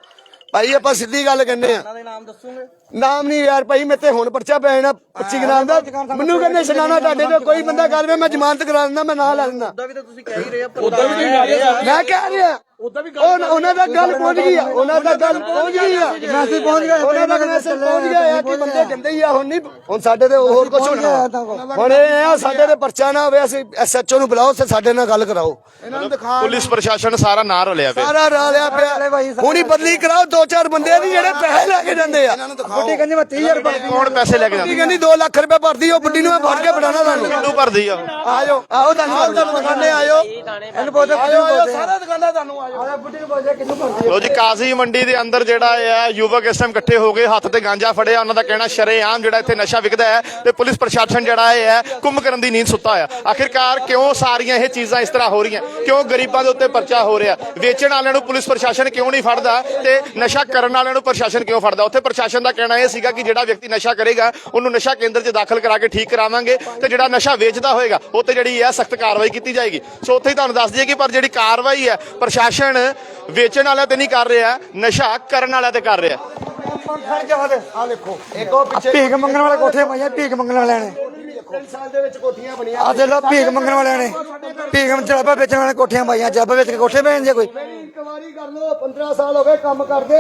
ਭਾਈ ਆਪਾਂ ਸਿੱਧੀ ਗੱਲ ਕਹਿੰਦੇ ਆ। ਨਾਮ ਦੱਸੋਗੇ? ਨਾਮ ਨਹੀਂ ਯਾਰ ਭਾਈ ਮੈਂ ਤੇ ਹੁਣ ਪਰਚਾ ਪੈ ਜਾਣਾ 25 ਗ੍ਰਾਮ ਦਾ। ਮੈਨੂੰ ਕਹਿੰਦੇ ਸੁਣਾਣਾ ਤੁਹਾਡੇ ਤੋਂ ਕੋਈ ਬੰਦਾ ਗੱਲ ਵੇ ਮੈਂ ਜ਼ਮਾਨਤ ਕਰਾ ਦਿੰਦਾ ਮੈਂ ਨਾਲ ਲੈ ਲੈਂਦਾ। ਵੀ ਤਾਂ ਤੁਸੀਂ ਕਹਿ ਹੀ ਰਹੇ ਆ ਉਦਾਂ ਮੈਂ ਕਹਿ ਰਿਹਾ। ਉਹ ਉਹਨਾਂ ਦਾ ਗੱਲ ਪਹੁੰਚ ਗਈ ਆ। ਉਹਨਾਂ ਦਾ ਗੱਲ ਪਹੁੰਚ ਗਈ ਆ। ਮੈਸੇਜ ਪਹੁੰਚ ਗਿਆ ਉਹਨਾਂ ਦਾ ਮੈਸੇਜ ਪਹੁੰਚ ਗਿਆ ਆ ਕਿ ਬੰਦੇ ਕਹਿੰਦੇ ਹੀ ਆ ਹੁਣ ਨਹੀਂ ਹੁਣ ਸਾਡੇ ਤੇ ਹੋਰ ਕੁਝ ਹੋਣਾ। ਹੁਣ ਇਹ ਆ ਸਾਡੇ ਤੇ ਪਰਚਾ ਨਾ ਹੋਵੇ ਅਸੀਂ ਐਸਐਚਓ ਨੂੰ ਬੁਲਾਓ ਤੇ ਸਾਡੇ ਨਾਲ ਗੱਲ ਕਰਾਓ। ਇਹਨਾਂ ਨੂੰ ਦਿਖਾ ਪੁਲਿਸ ਪ੍ਰਸ਼ਾਸਨ ਸਾਰਾ ਨਾਂ ਰਲਿਆ ਪਿਆ। ਸਾਰਾ ਰਾਲਿਆ ਪਿਆ। ਹੁਣ ਹੀ ਬਦਲੀ ਕਰਾਓ ਦੋ ਚਾਰ ਬੰਦੇ ਨਹੀਂ ਜਿਹੜੇ ਪੈਸੇ ਲੈ ਕੇ ਜਾਂਦੇ ਆ। ਬੁੱਢੀ ਕਹਿੰਦੀ ਮੈਂ 30000 ਰੁਪਏ ਕੌਣ ਪੈਸੇ ਲੈ ਕੇ ਬੁੱਢੀ ਜਾਂਦੇ ਕਹਿੰਦੀ 2 ਲੱਖ ਰੁਪਏ ਭਰਦੀ ਉਹ ਬੁੱਢੀ ਨੂੰ ਮੈਂ ਫੜ ਕੇ ਫੜਾਣਾ ਤੁਹਾਨੂੰ। ਕਿੰਨੂੰ ਭਰਦੀ ਆ? ਉਹ? ਆਜੋ। ਆਓ ਤੁਹਾਨੂੰ ਦੁਕਾਨੇ ਆਇਓ ਇਹਨੂੰ ਬੋਲਦੇ ਆਇਓ ਆਇਓ ਸਾਰੇ ਦੁਕਾਨਾਂ ਤੁਹਾਨੂੰ ਆਇਓ ਲੋ ਜੀ, ਕਾਜ਼ੀ ਮੰਡੀ ਦੇ ਅੰਦਰ ਜਿਹੜਾ ਹੈ ਯੁਵਕ ਇਸ ਟਾਈਮ ਇਕੱਠੇ ਹੋ ਗਏ, ਹੱਥ ਤੇ ਗਾਂਜਾ ਫੜਿਆ, ਉਹਨਾਂ ਦਾ ਕਹਿਣਾ ਸ਼ਰੇਆਮ ਜਿਹੜਾ ਇੱਥੇ ਨਸ਼ਾ ਵਿਕਦਾ ਹੈ ਤੇ ਪੁਲਿਸ ਪ੍ਰਸ਼ਾਸਨ ਜਿਹੜਾ ਇਹ ਹੈ ਕੁੰਭ ਕਰਨ ਦੀ ਨੀਂਦ ਸੁੱਤਾ ਆ ਆਖਿਰਕਾਰ ਕਿਉਂ ਸਾਰੀਆਂ ਇਹ ਚੀਜ਼ਾਂ ਇਸ ਤਰ੍ਹਾਂ ਹੋ ਰਹੀਆਂ? ਕਿਉਂ ਗਰੀਬਾਂ ਦੇ ਉੱਤੇ ਪਰਚਾ ਹੋ ਰਿਹਾ? ਵੇਚਣ ਵਾਲਿਆਂ ਨੂੰ ਪੁਲਿਸ ਪ੍ਰਸ਼ਾਸਨ ਕਿਉਂ ਨਹੀਂ ਫੜਦਾ ਤੇ ਨਸ਼ਾ ਕਰਨ ਵਾਲਿਆਂ ਨੂੰ ਪ੍ਰਸ਼ਾਸਨ ਕਿਉਂ ਫੜਦਾ? ਉੱਥੇ ਪ੍ਰਸ਼ਾਸਨ ਦਾ ਕਹਿਣਾ ਇਹ ਸੀਗਾ ਕਿ ਜਿਹੜਾ ਵਿਅਕਤੀ ਨਸ਼ਾ ਕਰੇਗਾ, ਉਹਨੂੰ ਨਸ਼ਾ ਕੇਂਦਰ 'ਚ ਦਾਖਲ ਕਰਾ ਕੇ ਠੀਕ ਕਰਾਵਾਂਗੇ ਤੇ ਜਿਹੜਾ ਨਸ਼ਾ ਵੇਚਦਾ ਹੋਏਗਾ, ਉਹ ਤੇ ਜਿਹੜੀ ਹੈ ਸਖਤ ਕਾਰਵਾਈ ਕੀਤੀ ਜਾਏਗੀ। ਸੋ ਉੱਥੇ ਹੀ ਤੁਹਾਨੂੰ ਦੱਸ ਦਈਏ ਕਿ ਪਰ ਜਿਹੜੀ ਕਾਰਵਾਈ ਹੈ, ਪ੍ਰਸ਼ਾਸਨ ਵੇਚਣ ਵਾਲਿਆਂ ਤੇ ਨਹੀਂ ਕਰ ਰਿਹਾ ਨਸ਼ਾ ਕਰਨ ਵਾਲਿਆਂ ਤੇ ਕਰ ਰਿਹਾ। ਖੜ ਜਾ ਉਹਦੇ ਆ ਦੇਖੋ ਇੱਕ ਉਹ ਪਿੱਛੇ ਭੀਖ ਮੰਗਣ ਵਾਲੇ ਕੋਠੇ ਪਾਈਆਂ ਭੀਖ ਮੰਗਣ ਵਾਲਿਆਂ ਨੇ। ਤਿੰਨ ਸਾਲ ਦੇ ਵਿੱਚ ਕੋਠੀਆਂ ਬਣੀਆਂ। ਆ ਦੇ ਲੋ ਭੀਖ ਮੰਗਣ ਵਾਲਿਆਂ ਨੇ। ਭੀਖ ਜਰਾਬਾ ਵੇਚਣ ਵਾਲੇ ਕੋਠੀਆਂ ਪਾਈਆਂ ਜਰਾਬਾ ਵੇਚ ਕੇ ਕੋਠੇ ਪੈਣ ਜੇ ਕੋਈ। ਵਾਰੀ ਕਰ ਲੋ 15 ਸਾਲ ਹੋ ਗਏ ਕੰਮ ਕਰਦੇ।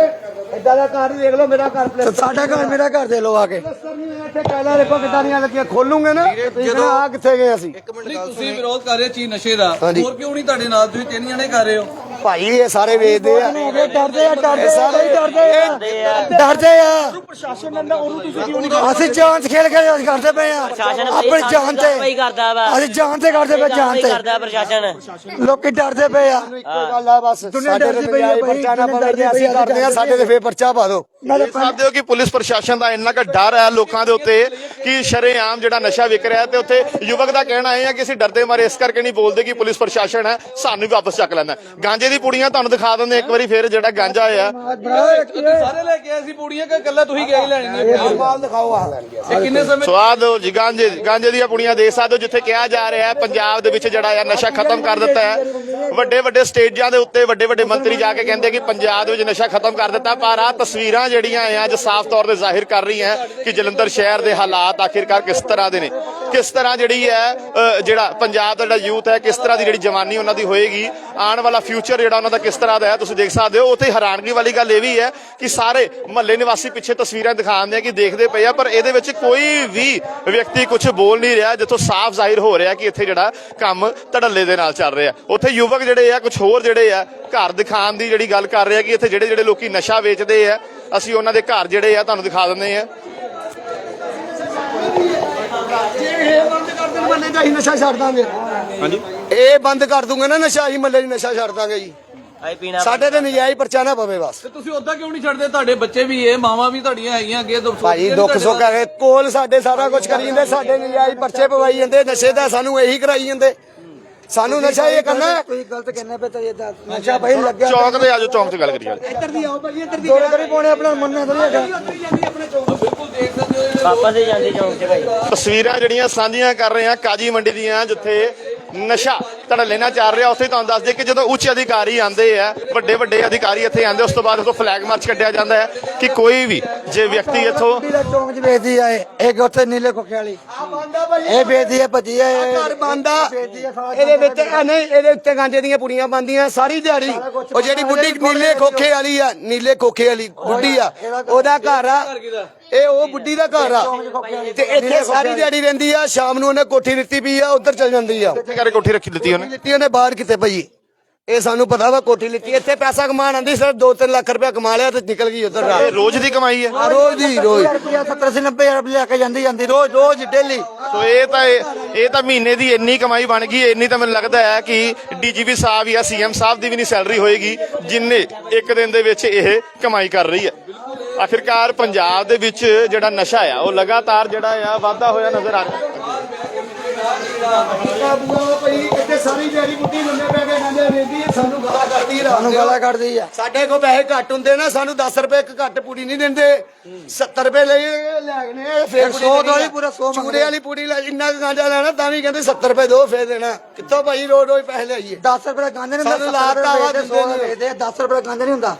ਏਦਾਂ ਦਾ ਘਰ ਹੀ ਦੇਖ ਮੇਰਾ ਘਰ ਤੇ ਪਲੇਸ ਸਾਡਾ ਘਰ ਮੇਰਾ ਘਰ ਦੇ ਲੋ ਆ ਕੇ। ਪਲਸਤਰ ਨਹੀਂ ਹੋਇਆ ਇੱਥੇ ਟਾਇਲਾਂ ਦੇਖੋ ਕਿੱਦਾਂ ਦੀਆਂ ਲੱਗੀਆਂ ਖੋਲੂਗੇ ਨਾ ਜਦੋਂ ਆ ਕਿੱਥੇ ਗਏ ਅਸੀਂ? ਨਹੀਂ ਤੁਸੀਂ ਵਿਰੋਧ ਕਰ ਰਹੇ ਚੀਜ਼ ਨਸ਼ੇ ਦਾ। ਹਾਂਜੀ। ਹੋਰ ਕਿਉਂ ਨਹੀਂ ਤੁਹਾਡੇ ਨਾਲ? ਤੁਸੀਂ ਤਿੰਨ ਜਣੇ ਕਰ ਰਹੇ ਹੋ। ਭਾਈ ਇਹ ਸਾਰੇ ਵੇਚਦੇ ਆ। ਡਰਦੇ ਆ ਡਰਦੇ ਆ ਬਈ ਡਰਦੇ ਆ। ਡਰਦੇ ਆ। ਪ੍ਰਸ਼ਾਸਨ ਨੇ ਉਹਨੂੰ ਤੁਸੀਂ ਕਿਉਂ ਨਹੀਂ ਅਸੀਂ ਜਾਨ ਚ ਖੇਲ ਕੇ ਅਸੀਂ ਕਰਦੇ ਪਏ ਆ। ਆਪਣੀ ਜਾਨ ਤੇ। ਹੀ ਕਰਦਾ ਵਾ। ਅਸੀਂ ਜਾਨ ਤੇ ਕਰਦੇ ਪਏ ਜਾਨ ਹੀ ਤੇ। ਕਰਦਾ ਪ੍ਰਸ਼ਾਸਨ। ਲੋਕੀ ਡਰਦੇ ਪਏ ਆ। ਇੱਕੋ ਗੱਲ ਆ ਬਸ। ਦੁਨੀਆ ਸਾਡੇ ਡਰਦੀ ਤੇ ਪਈ ਆ ਨਜਾਇਜ਼ ਭਾਈ, ਪਰਚਾ ਨਾ ਦੁਨੀਆ ਪਵੇ ਜੇ ਡਰਦੀ ਅਸੀਂ ਪਈ ਆ, ਕਰਦੇ ਆ ਸਾਡੇ ਤੇ ਫੇਰ ਪਰਚਾ ਪਾ ਦਿਓ। ਨਾਲੇ ਦੇਖ ਸਕਦੇ ਹੋ ਕਿ ਪੁਲਿਸ ਪ੍ਰਸ਼ਾਸਨ ਦਾ ਇੰਨਾ ਕੁ ਡਰ ਹੈ ਲੋਕਾਂ ਦੇ ਉੱਤੇ ਕਿ ਸ਼ਰੇਆਮ ਜਿਹੜਾ ਨਸ਼ਾ ਵਿਕ ਰਿਹਾ ਹੈ ਤੇ ਉੱਥੇ ਯੁਵਕ ਦਾ ਕਹਿਣਾ ਇਹ ਹੈ ਕਿ ਅਸੀਂ ਡਰਦੇ ਮਾਰੇ ਇਸ ਕਰਕੇ ਨਹੀਂ ਬੋਲਦੇ ਕਿ ਪੁਲਿਸ ਪ੍ਰਸ਼ਾਸਨ ਹੈ ਸਾਨੂੰ ਵੀ ਵਾਪਸ ਚੱਕ ਲੈਂਦਾ ਹੈ। ਗਾਂਜੇ ਦੀ ਪੁੜੀਆਂ ਤੁਹਾਨੂੰ ਦਿਖਾ ਦਿੰਦੇ ਇੱਕ ਵਾਰੀ ਫੇਰ ਜਿਹੜਾ ਗਾਂਜਾ ਆ ਤੁਸੀਂ ਸਾਰੇ ਲੈ ਕੇ ਆਏ ਸੀ ਪੂੜੀਆਂ ਕਿ ਇਕੱਲਾ ਤੁਸੀਂ ਗਏ ਲੈਣੀਆਂ? ਮਾਲ ਦਿਖਾਓ ਆ ਇਹ ਕਿੰਨੇ ਸਮੇਂ ਸਵਾਦ ਹੋ ਜੀ ਗਾਂਜੇ ਗਾਂਜੇ ਦੀਆਂ ਪੁੜੀਆਂ ਦੇਖ ਸਕਦੇ ਹੋ ਜਿੱਥੇ ਕਿਹਾ ਜਾ ਰਿਹਾ ਹੈ ਪੰਜਾਬ ਦੇ ਵਿੱਚ ਜਿਹੜਾ ਆ ਨਸ਼ਾ ਖਤਮ ਕਰ ਦਿੱਤਾ ਹੈ। ਵੱਡੇ ਵੱਡੇ ਸਟੇਜਾਂ ਦੇ ਉੱਤੇ ਵੱਡੇ ਵੱਡੇ ਮੰਤਰੀ ਜਾ ਕੇ ਕਹਿੰਦੇ ਕਿ ਪੰਜਾਬ ਦੇ ਵਿੱਚ ਨਸ਼ਾ ਖਤਮ ਕਰ ਦਿੱਤਾ, ਪਰ ਆ ਤਸਵੀਰਾਂ ਜਿਹੜੀਆਂ ਆ ਅੱਜ ਸਾਫ਼ ਤੌਰ ਤੇ ਜ਼ਾਹਿਰ ਕਰ ਰਹੀਆਂ ਕਿ ਜਲੰਧਰ ਸ਼ਹਿਰ ਦੇ ਹਾਲਾਤ ਆਖਿਰਕਾਰ ਕਿਸ ਤਰ੍ਹਾਂ ਦੇ ਨੇ। ਕਿਸ ਤਰ੍ਹਾਂ ਜਿਹੜੀ ਹੈ ਜਿਹੜਾ ਪੰਜਾਬ ਦਾ ਜਿਹੜਾ ਯੂਥ ਹੈ, ਕਿਸ ਤਰ੍ਹਾਂ ਦੀ ਜਿਹੜੀ ਜਵਾਨੀ ਉਹਨਾਂ ਦੀ ਹੋਏਗੀ, ਆਉਣ ਵਾਲਾ ਫਿਊਚਰ ਜਿਹੜਾ ਉਹਨਾਂ ਦਾ ਕਿਸ ਤਰ੍ਹਾਂ ਦਾ ਹੈ, ਤੁਸੀਂ ਦੇਖ ਸਕਦੇ ਹੋ। ਉੱਥੇ ਹੈਰਾਨਗੀ ਵਾਲੀ ਗੱਲ ਇਹ ਵੀ ਹੈ ਕਿ ਸਾਰੇ ਮਹੱਲੇ ਨਿਵਾਸੀ ਪਿੱਛੇ ਤਸਵੀਰਾਂ ਦਿਖਾਉਂਦੇ ਆ ਕਿ ਦੇਖਦੇ ਪਏ ਆ, ਪਰ ਇਹਦੇ ਵਿੱਚ ਕੋਈ ਵੀ ਵਿਅਕਤੀ ਕੁਝ ਬੋਲ ਨਹੀਂ ਰਿਹਾ, ਜਿੱਥੋਂ ਸਾਫ਼ ਜ਼ਾਹਿਰ ਹੋ ਰਿਹਾ ਕਿ ਇੱਥੇ ਜਿਹੜਾ ਕੰਮ ਧੜੱਲੇ ਦੇ ਨਾਲ ਚੱਲ ਰਿਹਾ। ਉੱਥੇ ਯੁਵਕ ਜਿਹੜੇ ਆ ਕੁਝ ਹੋਰ ਜਿਹੜੇ ਆ ਘਰ ਦਿਖਾਉਣ ਦੀ ਜਿਹੜੀ ਗੱਲ ਕਰ ਰਿਹਾ ਕਿ ਇੱਥੇ ਜਿਹੜੇ ਜਿਹੜੇ ਲੋਕੀ ਨਸ਼ਾ ਵੇਚਦੇ ਆ ਅਸੀਂ ਉਹਨਾਂ ਦੇ ਘਰ ਜਿਹੜੇ ਆ ਤੁਹਾਨੂੰ ਦਿਖਾ ਦਿੰਦੇ ਆ। ਇਹ ਬੰਦ ਕਰ ਦੇਣ ਮੱਲੇ ਦਾ ਹੀ ਨਸ਼ਾ ਛੱਡ ਦਾਂਗੇ। ਹਾਂਜੀ। ਇਹ ਬੰਦ ਕਰ ਦੂੰਗੇ ਨਾ ਨਸ਼ਾ ਹੀ ਮੱਲੇ 'ਚ ਨਸ਼ਾ ਛੱਡ ਦਾਂਗੇ ਜੀ। ਆਈ ਪੀਣਾ ਸਾਡੇ ਤੇ ਨਜਾਇਜ਼ ਪਰਚਾ ਨਾ ਪਵੇ ਬਸ। ਤੇ ਤੁਸੀਂ ਉਦਾਂ ਕਿਉਂ ਨਹੀਂ ਛੱਡਦੇ? ਤੁਹਾਡੇ ਬੱਚੇ ਵੀ ਇਹ ਮਾਵਾਂ ਵੀ ਤੁਹਾਡੀਆਂ ਹੈਗੀਆਂ ਅੱਗੇ ਦੁੱਖ ਸੁੱਖ ਭਾਈ ਦੁੱਖ ਸੁੱਖ। ਹੈ ਕੋਲ ਸਾਡੇ ਸਾਰਾ ਕੁਝ ਕਰੀ ਜਾਂਦੇ ਸਾਡੇ ਨਜਾਇਜ਼ ਪਰਚੇ ਪਵਾਈ ਜਾਂਦੇ ਨਸ਼ੇ ਦਾ ਸਾਨੂੰ ਇਹੀ ਕਰਾਈ ਜਾਂਦੇ। ਸਾਨੂੰ ਨਸ਼ਾ ਇਹ ਕਰਨਾ ਹੈ। ਕੋਈ ਗਲਤ ਕਹਿੰਦੇ ਪਏ ਤਾਂ ਇਹ ਦੱਸ ਨਸ਼ਾ ਭਾਈ ਲੱਗਿਆ ਚੌਂਕ ਦੇ ਆਜੋ ਚੌਂਕ 'ਚ ਗੱਲ ਕਰੀਏ। ਇੱਧਰ ਦੀ ਆਓ ਭਾਈ ਇੱਧਰ ਦੀ ਦੋ ਕਰੀ ਪਾਉਣੇ ਆਪਣਾ ਮੰਨਣਾ ਥੋੜੀ ਹੈਗਾ। ਬਿਲਕੁਲ ਦੇਖ ਸਕਦੇ ਹੋ ਇਹ ਪਾਪਾ ਦੇ ਜਾਂਦੇ ਚੌਂਕ 'ਚ ਭਾਈ। ਤਸਵੀਰਾਂ ਜਿਹੜੀਆਂ ਸਾਂਝੀਆਂ ਕਰ ਰਹੇ ਹਾਂ ਕਾਜੀ ਮੰਡੀ ਦੀਆਂ ਜਿੱਥੇ ਨਸ਼ਾ ਧੜੱਲੇ ਨਾਲ ਚੱਲ ਰਿਹਾ ਉੱਥੇ ਤੁਹਾਨੂੰ ਦੱਸ ਦੇ ਕਿ ਜਦੋਂ ਉੱਚ ਅਧਿਕਾਰੀ ਆਂਦੇ ਆ ਵੱਡੇ ਵੱਡੇ ਅਧਿਕਾਰੀ ਇੱਥੇ ਆਂਦੇ ਉਸ ਤੋਂ ਬਾਅਦ ਉਥੋਂ ਫਲੈਗ ਮਾਰਚ ਕੱਢਿਆ ਜਾਂਦਾ ਹੈ ਕਿ ਕੋਈ ਵੀ ਜੇ ਵਿਅਕਤੀ ਇੱਥੋਂ ਚੌਂਕ 'ਚ ਵੇਚਦੀ ਆ ਇਹ ਇੱਕ ਉੱਥੇ ਨੀਲੇ ਖੋਖੇ ਵਾਲੀ। ਬੰਦਾ ਭਾਈ ਇਹ ਵੇਚਦੀ ਆ ਭੱਜੀ ਆ ਇਹ ਘਰ ਬੰਦਾ ਵੇਚਦੀ ਆ ਸਾਰਾ ਇਹਦੇ ਵਿੱਚ ਇਹ ਨਹੀਂ ਇਹਦੇ ਉੱਤੇ ਗਾਂਜੇ ਦੀਆਂ ਪੁੜੀਆਂ ਬੰਦੀਆਂ ਸਾਰੀ ਦਿਹਾੜੀ। ਉਹ ਜਿਹੜੀ ਬੁੱਢੀ ਨੀਲੇ ਖੋਖੇ ਵਾਲੀ ਆ ਨੀਲੇ ਖੋਖੇ ਵਾਲੀ ਬੁੱਢੀ ਆ ਉਹਦਾ ਘਰ ਆ। ਇਹ ਉਹ ਬੁੱਢੀ ਦਾ ਘਰ ਆ। ਤੇ ਇੱਥੇ ਸਾਰੀ ਦਿਹਾੜੀ ਰਹਿੰਦੀ ਆ ਸ਼ਾਮ ਨੂੰ ਉਹਨੇ ਕੋਠੀ ਲਿੱਤੀ ਪਈ ਆ ਉੱਧਰ ਚਲ ਜਾਂਦੀ ਆ। ਇੱਥੇ ਕਰੇ ਕੋਠੀ ਰੱਖੀ ਦਿੱਤੀ ਉਹਨੇ? ਲਿੱਤੀ ਉਹਨੇ ਬਾਹਰ ਕਿਤੇ ਪਈ। ਇਹ ਸਾਨੂੰ ਪਤਾ ਵਾ ਕੋਠੀ ਲਿੱਤੀ ਇੱਥੇ ਪੈਸਾ ਕਮਾਣ ਆਂਦੀ ਸਿਰ 2-3 ਲੱਖ ਰੁਪਇਆ ਕਮਾ ਲਿਆ ਤੇ ਨਿਕਲ ਗਈ ਉਧਰ ਇਹ ਰੋਜ਼ ਦੀ ਕਮਾਈ ਹੈ? ਰੋਜ਼ ਦੀ ਰੋਜ਼। ਰੁਪਿਆ 70 80 90 ਹਜ਼ਾਰ ਲੈ ਕੇ ਜਾਂਦੀ ਜਾਂਦੀ ਰੋਜ਼ ਰੋਜ਼ ਡੇਲੀ ਸੋ ਇਹ ਤਾਂ ਇਹ ਇਹ ਤਾਂ ਮਹੀਨੇ ਦੀ ਇੰਨੀ ਕਮਾਈ ਬਣ ਗਈ ਇੰਨੀ ਤਾਂ ਮੈਨੂੰ ਲੱਗਦਾ ਹੈ ਕਿ ਡੀਜੀਪੀ ਸਾਹਿਬ ਜਾਂ ਸੀਐਮ ਸਾਹਿਬ ਦੀ ਵੀ ਨਹੀਂ ਸੈਲਰੀ ਹੋਏਗੀ ਜਿੰਨੇ ਇੱਕ ਦਿਨ ਦੇ ਵਿੱਚ ਇਹ ਕਮਾਈ ਕਰ ਰਹੀ ਹੈ। ਆਖਿਰਕਾਰ ਪੰਜਾਬ ਦੇ ਵਿੱਚ ਜਿਹੜਾ ਨਸ਼ਾ ਆ ਉਹ ਲਗਾਤਾਰ ਜਿਹੜਾ ਆ ਵਾਧਾ ਹੋਇਆ ਨਜ਼ਰ ਆ ਰਿਹਾ। ਬੂਆ ਪਈ ਇੱਥੇ ਸਾਰੀ ਦਿਹਾੜੀ ਬੁੱਢੀ ਲੰਮੇ ਪੈ ਕੇ ਵੇਚਦੀ ਹੈ ਸਾਨੂੰ ਗਾਲਾਂ ਕੱਢਦੀ ਰਾਤ ਨੂੰ ਗਾਲਾਂ ਕੱਢਦੀ ਆ। ਸਾਡੇ ਕੋਲ ਪੈਸੇ ਘੱਟ ਹੁੰਦੇ ਨਾ ਸਾਨੂੰ 10 ਰੁਪਏ ਇੱਕ ਘੱਟ ਪੂੜੀ ਨਹੀਂ ਦਿੰਦੇ। 70 ਰੁਪਏ ਲਈ ਲੈ ਗਏ ਫੇਰ ਇੱਕ ਸੌ ਦੋ ਹੀ ਪੂਰਾ ਸੌ ਮੰਗਦੇ। ਚੂੜੇ ਵਾਲੀ ਪੂੜੀ ਲੈ ਇੰਨਾ ਗਾਂਜਾ ਲੈਣਾ ਤਾਂ ਵੀ ਕਹਿੰਦੇ 70 ਰੁਪਏ ਦੋ ਫੇਰ ਦੇਣਾ। ਕਿੱਥੋਂ ਭਾਈ ਰੋਜ਼ ਰੋਜ਼ ਪੈਸੇ ਲਿਆਈਏ? 10 ਰੁਪਏ ਦਾ ਗਾਂਜਾ ਨਹੀਂ ਹੁੰਦਾ ਸਾਨੂੰ 70 ਲਾਤਾ ਵਾ 100 ਦਿੰਦੇ ਵੇਚਦੇ 10 ਰੁਪਏ ਦਾ ਗਾਂਜਾ ਨਹੀਂ ਹੁੰਦਾ।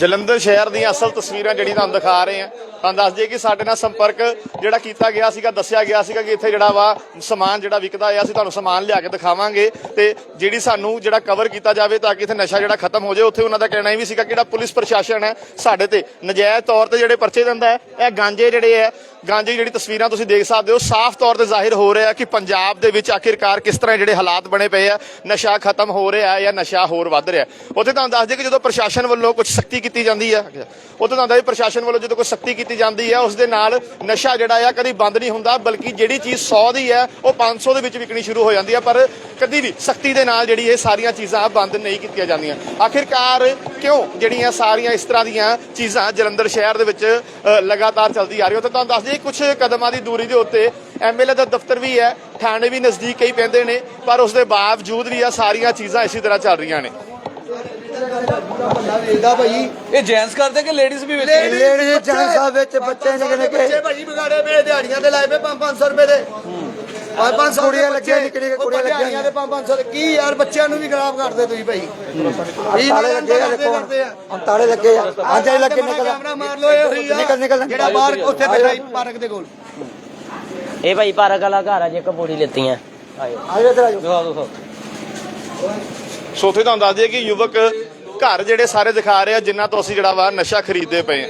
ਜਲੰਧਰ ਸ਼ਹਿਰ ਦੀਆਂ ਅਸਲ ਤਸਵੀਰਾਂ ਜਿਹੜੀ ਤੁਹਾਨੂੰ ਦਿਖਾ ਰਹੇ ਹਾਂ। ਤੁਹਾਨੂੰ ਦੱਸ ਦਈਏ ਕਿ ਸਾਡੇ ਨਾਲ ਸੰਪਰਕ ਜਿਹੜਾ ਕੀਤਾ ਗਿਆ ਸੀਗਾ, ਦੱਸਿਆ ਗਿਆ ਸੀਗਾ ਕਿ ਇੱਥੇ ਜਿਹੜਾ ਵਾ ਸਮਾਨ ਜਿਹੜਾ ਵਿਕਦਾ ਆ ਅਸੀਂ ਤੁਹਾਨੂੰ ਸਮਾਨ ਲਿਆ ਕੇ ਦਿਖਾਵਾਂਗੇ ਤੇ ਜਿਹੜੀ ਸਾਨੂੰ ਜਿਹੜਾ ਕਵਰ ਕੀਤਾ ਜਾਵੇ ਤਾਂ ਕਿ ਇੱਥੇ ਨਸ਼ਾ ਜਿਹੜਾ ਖਤਮ ਹੋ ਜਾਏ, ਉੱਥੇ ਉਹਨਾਂ ਦਾ ਕਹਿਣਾ ਇਹ ਵੀ ਸੀਗਾ ਕਿ ਜਿਹੜਾ ਪੁਲਿਸ ਪ੍ਰਸ਼ਾਸਨ ਹੈ ਸਾਡੇ ਤੇ ਨਜਾਇਜ਼ ਤੌਰ ਤੇ ਜਿਹੜੇ ਪਰਚੇ ਦਿੰਦਾ ਹੈ, ਇਹ ਗਾਂਜੇ ਜਿਹੜੇ ਹੈ, ਗਾਂਜੇ ਦੀ ਜਿਹੜੀ ਤਸਵੀਰਾਂ ਤੁਸੀਂ ਦੇਖ ਸਕਦੇ ਹੋ, ਸਾਫ਼ ਤੌਰ ਤੇ ਜ਼ਾਹਿਰ ਹੋ ਰਿਹਾ ਕਿ ਪੰਜਾਬ ਦੇ ਵਿੱਚ ਆਖਿਰਕਾਰ ਕਿਸ ਤਰ੍ਹਾਂ ਜਿਹੜੇ ਹਾਲਾਤ ਬਣੇ ਪਏ ਆ, ਨਸ਼ਾ ਖਤਮ ਹੋ ਰਿਹਾ ਹੈ ਜਾਂ ਨਸ਼ਾ ਹੋਰ ਵੱਧ ਰਿਹਾ ਉੱਥੇ ਤੁਹਾਨੂੰ ਦੱਸ ਦਈਏ ਕਿ ਜਦੋਂ ਪ੍ਰਸ਼ਾਸਨ ਵੱਲੋਂ ਕੁਝ ਸਖਤੀ ਕੀਤੀ ਜਾਂਦੀ ਹੈ ਉੱਥੇ ਤੁਹਾਨੂੰ ਦੱਸ ਪ੍ਰਸ਼ਾਸਨ ਵੱਲੋਂ ਜਦੋਂ ਕੋਈ ਸਖਤੀ ਕੀਤੀ ਜਾਂਦੀ ਹੈ ਉਸ ਦੇ ਨਾਲ ਨਸ਼ਾ ਜਿਹੜਾ ਆ ਕਦੀ ਬੰਦ ਨਹੀਂ ਹੁੰਦਾ, ਬਲਕਿ ਜਿਹੜੀ ਚੀਜ਼ 100 ਦੀ ਹੈ ਉਹ 500 ਦੇ ਵਿੱਚ ਵਿਕਣੀ ਸ਼ੁਰੂ ਹੋ ਜਾਂਦੀ ਹੈ ਪਰ ਕਦੀ ਵੀ ਸਖਤੀ ਦੇ ਨਾਲ ਜਿਹੜੀ ਇਹ ਸਾਰੀਆਂ ਚੀਜ਼ਾਂ ਬੰਦ ਨਹੀਂ ਕੀਤੀਆਂ ਜਾਂਦੀਆਂ। ਆਖਿਰਕਾਰ ਕਿਉਂ ਜਿਹੜੀਆਂ ਸਾਰੀਆਂ ਇਸ ਤਰ੍ਹਾਂ ਦੀਆਂ ਚੀਜ਼ਾਂ ਜਲੰਧਰ ਸ਼ਹਿਰ ਦੇ ਵਿੱਚ ਲਗਾਤਾਰ ਚੱਲਦੀ ਆ ਰਹੀ ਹੈ ਤਾਂ ਤੁਹਾਨੂੰ ਦੱਸ ਦਈਏ ਕੁਝ ਕਦਮਾਂ ਦੀ ਦੂਰੀ ਦੇ ਉੱਤੇ ਐਮਐਲਏ ਦਾ ਦਫ਼ਤਰ ਵੀ ਹੈ, ਥਾਣੇ ਵੀ ਨਜ਼ਦੀਕ ਹੀ ਪੈਂਦੇ ਨੇ, ਪਰ ਉਸ ਦੇ ਬਾਵਜੂਦ ਵੀ ਆ, ਸਾਰੀਆਂ ਚੀਜ਼ਾਂ ਇਸੇ ਤਰ੍ਹਾਂ ਚੱਲ ਰਹੀਆਂ ਨੇ। ਬੰਦਾ ਵੇਚਦਾ ਭਾਈ ਇਹ ਜੈਂਟਸ ਕਰਦੇ ਕਿ ਲੇਡੀਜ਼ ਵੀ ਵੇਚਦੇ ਲੇਡੀਜ਼ ਜੈਂਟਸ ਸਾਹਿਬ ਵਿੱਚ ਬੱਚੇ ਨਿੱਕੇ ਨਿੱਕੇ। ਬੱਚੇ ਭਾਈ ਵਿਗਾੜੇ ਪਏ ਦਿਹਾੜੀਆਂ ਤੇ ਲਾਏ ਪਏ 500 ਰੁਪਏ ਦੇ। 500 ਕੁੜੀਆਂ ਲੱਗੀਆਂ ਨਿੱਕੇ ਨਿੱਕੇ ਕੁੜੀਆਂ ਲੱਗੀਆਂ ਦਿਹਾੜੀਆਂ ਦੇ 500 ਦੇ। ਕੀ ਯਾਰ ਬੱਚਿਆਂ ਨੂੰ ਵੀ ਖਰਾਬ ਕਰਦੇ ਤੁਸੀਂ ਭਾਈ। ਕੀ ਤਾਲੇ ਲੱਗੇ ਆ ਦੇਖੋ ਕਰਦੇ ਆ। ਹੁਣ। ਤਾਲੇ ਲੱਗੇ ਆ। ਅੱਜ ਹੀ ਲੱਗੇ ਨਿਕਲ। ਕੈਮਰਾ ਮਾਰ ਲੋ ਇਹ ਹੋਈ ਆ। ਨਿਕਲ ਨਿਕਲ ਜਿਹੜਾ ਬਾਹਰ ਉੱਥੇ ਬੈਠਾ ਸੀ ਪਾਰਕ ਦੇ ਕੋਲ। ਇਹ ਭਾਈ ਪਾਰਕ ਵਾਲਾ ਘਰ ਆ ਜੇ ਕਪੂੜੀ ਲਿੱਤੀਆਂ। ਆਇਓ ਆਜੋ ਇੱਧਰ ਆਜੋ ਦਿਖਾ ਦਿਓ ਸੋ ਉੱਥੇ ਤੁਹਾਨੂੰ ਦੱਸ ਦਈਏ ਕਿ ਯੁਵਕ ਘਰ ਜਿਹੜੇ ਸਾਰੇ ਦਿਖਾ ਰਹੇ ਆ, ਜਿਨ੍ਹਾਂ ਤੋਂ ਅਸੀਂ ਜਿਹੜਾ ਵਾ ਨਸ਼ਾ ਖਰੀਦਦੇ ਪਏ ਆ।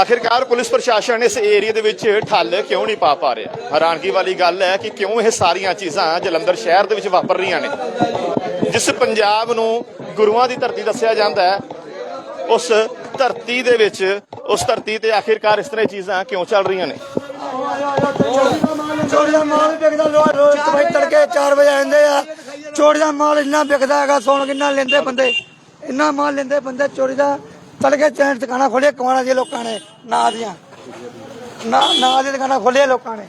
ਆਖਿਰਕਾਰ ਪੁਲਿਸ ਪ੍ਰਸ਼ਾਸਨ ਇਸ ਏਰੀਆ ਦੇ ਵਿੱਚ ਠੱਲ ਕਿਉਂ ਨਹੀਂ ਪਾ ਪਾ ਰਿਹਾ? ਹੈਰਾਨਗੀ ਵਾਲੀ ਗੱਲ ਹੈ ਕਿ ਕਿਉਂ ਇਹ ਸਾਰੀਆਂ ਚੀਜ਼ਾਂ ਜਲੰਧਰ ਸ਼ਹਿਰ ਦੇ ਵਿੱਚ ਵਾਪਰ ਰਹੀਆਂ ਨੇ? ਜਿਸ ਪੰਜਾਬ ਨੂੰ ਗੁਰੂਆਂ ਦੀ ਧਰਤੀ ਦੱਸਿਆ ਜਾਂਦਾ ਹੈ, ਉਸ ਧਰਤੀ ਦੇ ਵਿੱਚ, ਉਸ ਧਰਤੀ ਤੇ ਆਖਿਰਕਾਰ ਇਸ ਤਰ੍ਹਾਂ ਚੀਜ਼ਾਂ ਕਿਉਂ ਚੱਲ ਰਹੀਆਂ ਨੇ? ਚੋਰੀ ਮਾਲ ਵਿਕਦਾ ਲੋਕ ਰੋਜ਼ ਤੜਕੇ 4 ਵਜੇ ਆਉਂਦੇ ਆ। ਚੋਰੀ ਦਾ ਮਾਲ ਇੰਨਾ ਵਿਕਦਾ ਹੈਗਾ, ਸੋਣ ਕਿੰਨਾ ਲੈਂਦੇ ਬੰਦੇ? ਇੰਨਾ ਮਾਲ ਲੈਂਦੇ ਬੰਦੇ ਚੋਰੀ ਦਾ ਤੜਕੇ ਚੈਨ ਦੁਕਾਨਾਂ ਖੋਲੇ ਕਮਾਣਾ ਦੀਆਂ ਲੋਕਾਂ ਨੇ, ਨਾ ਦੀਆਂ। ਨਾ ਨਾ ਦੀਆਂ ਦੁਕਾਨਾਂ ਖੋਲੇ ਲੋਕਾਂ ਨੇ।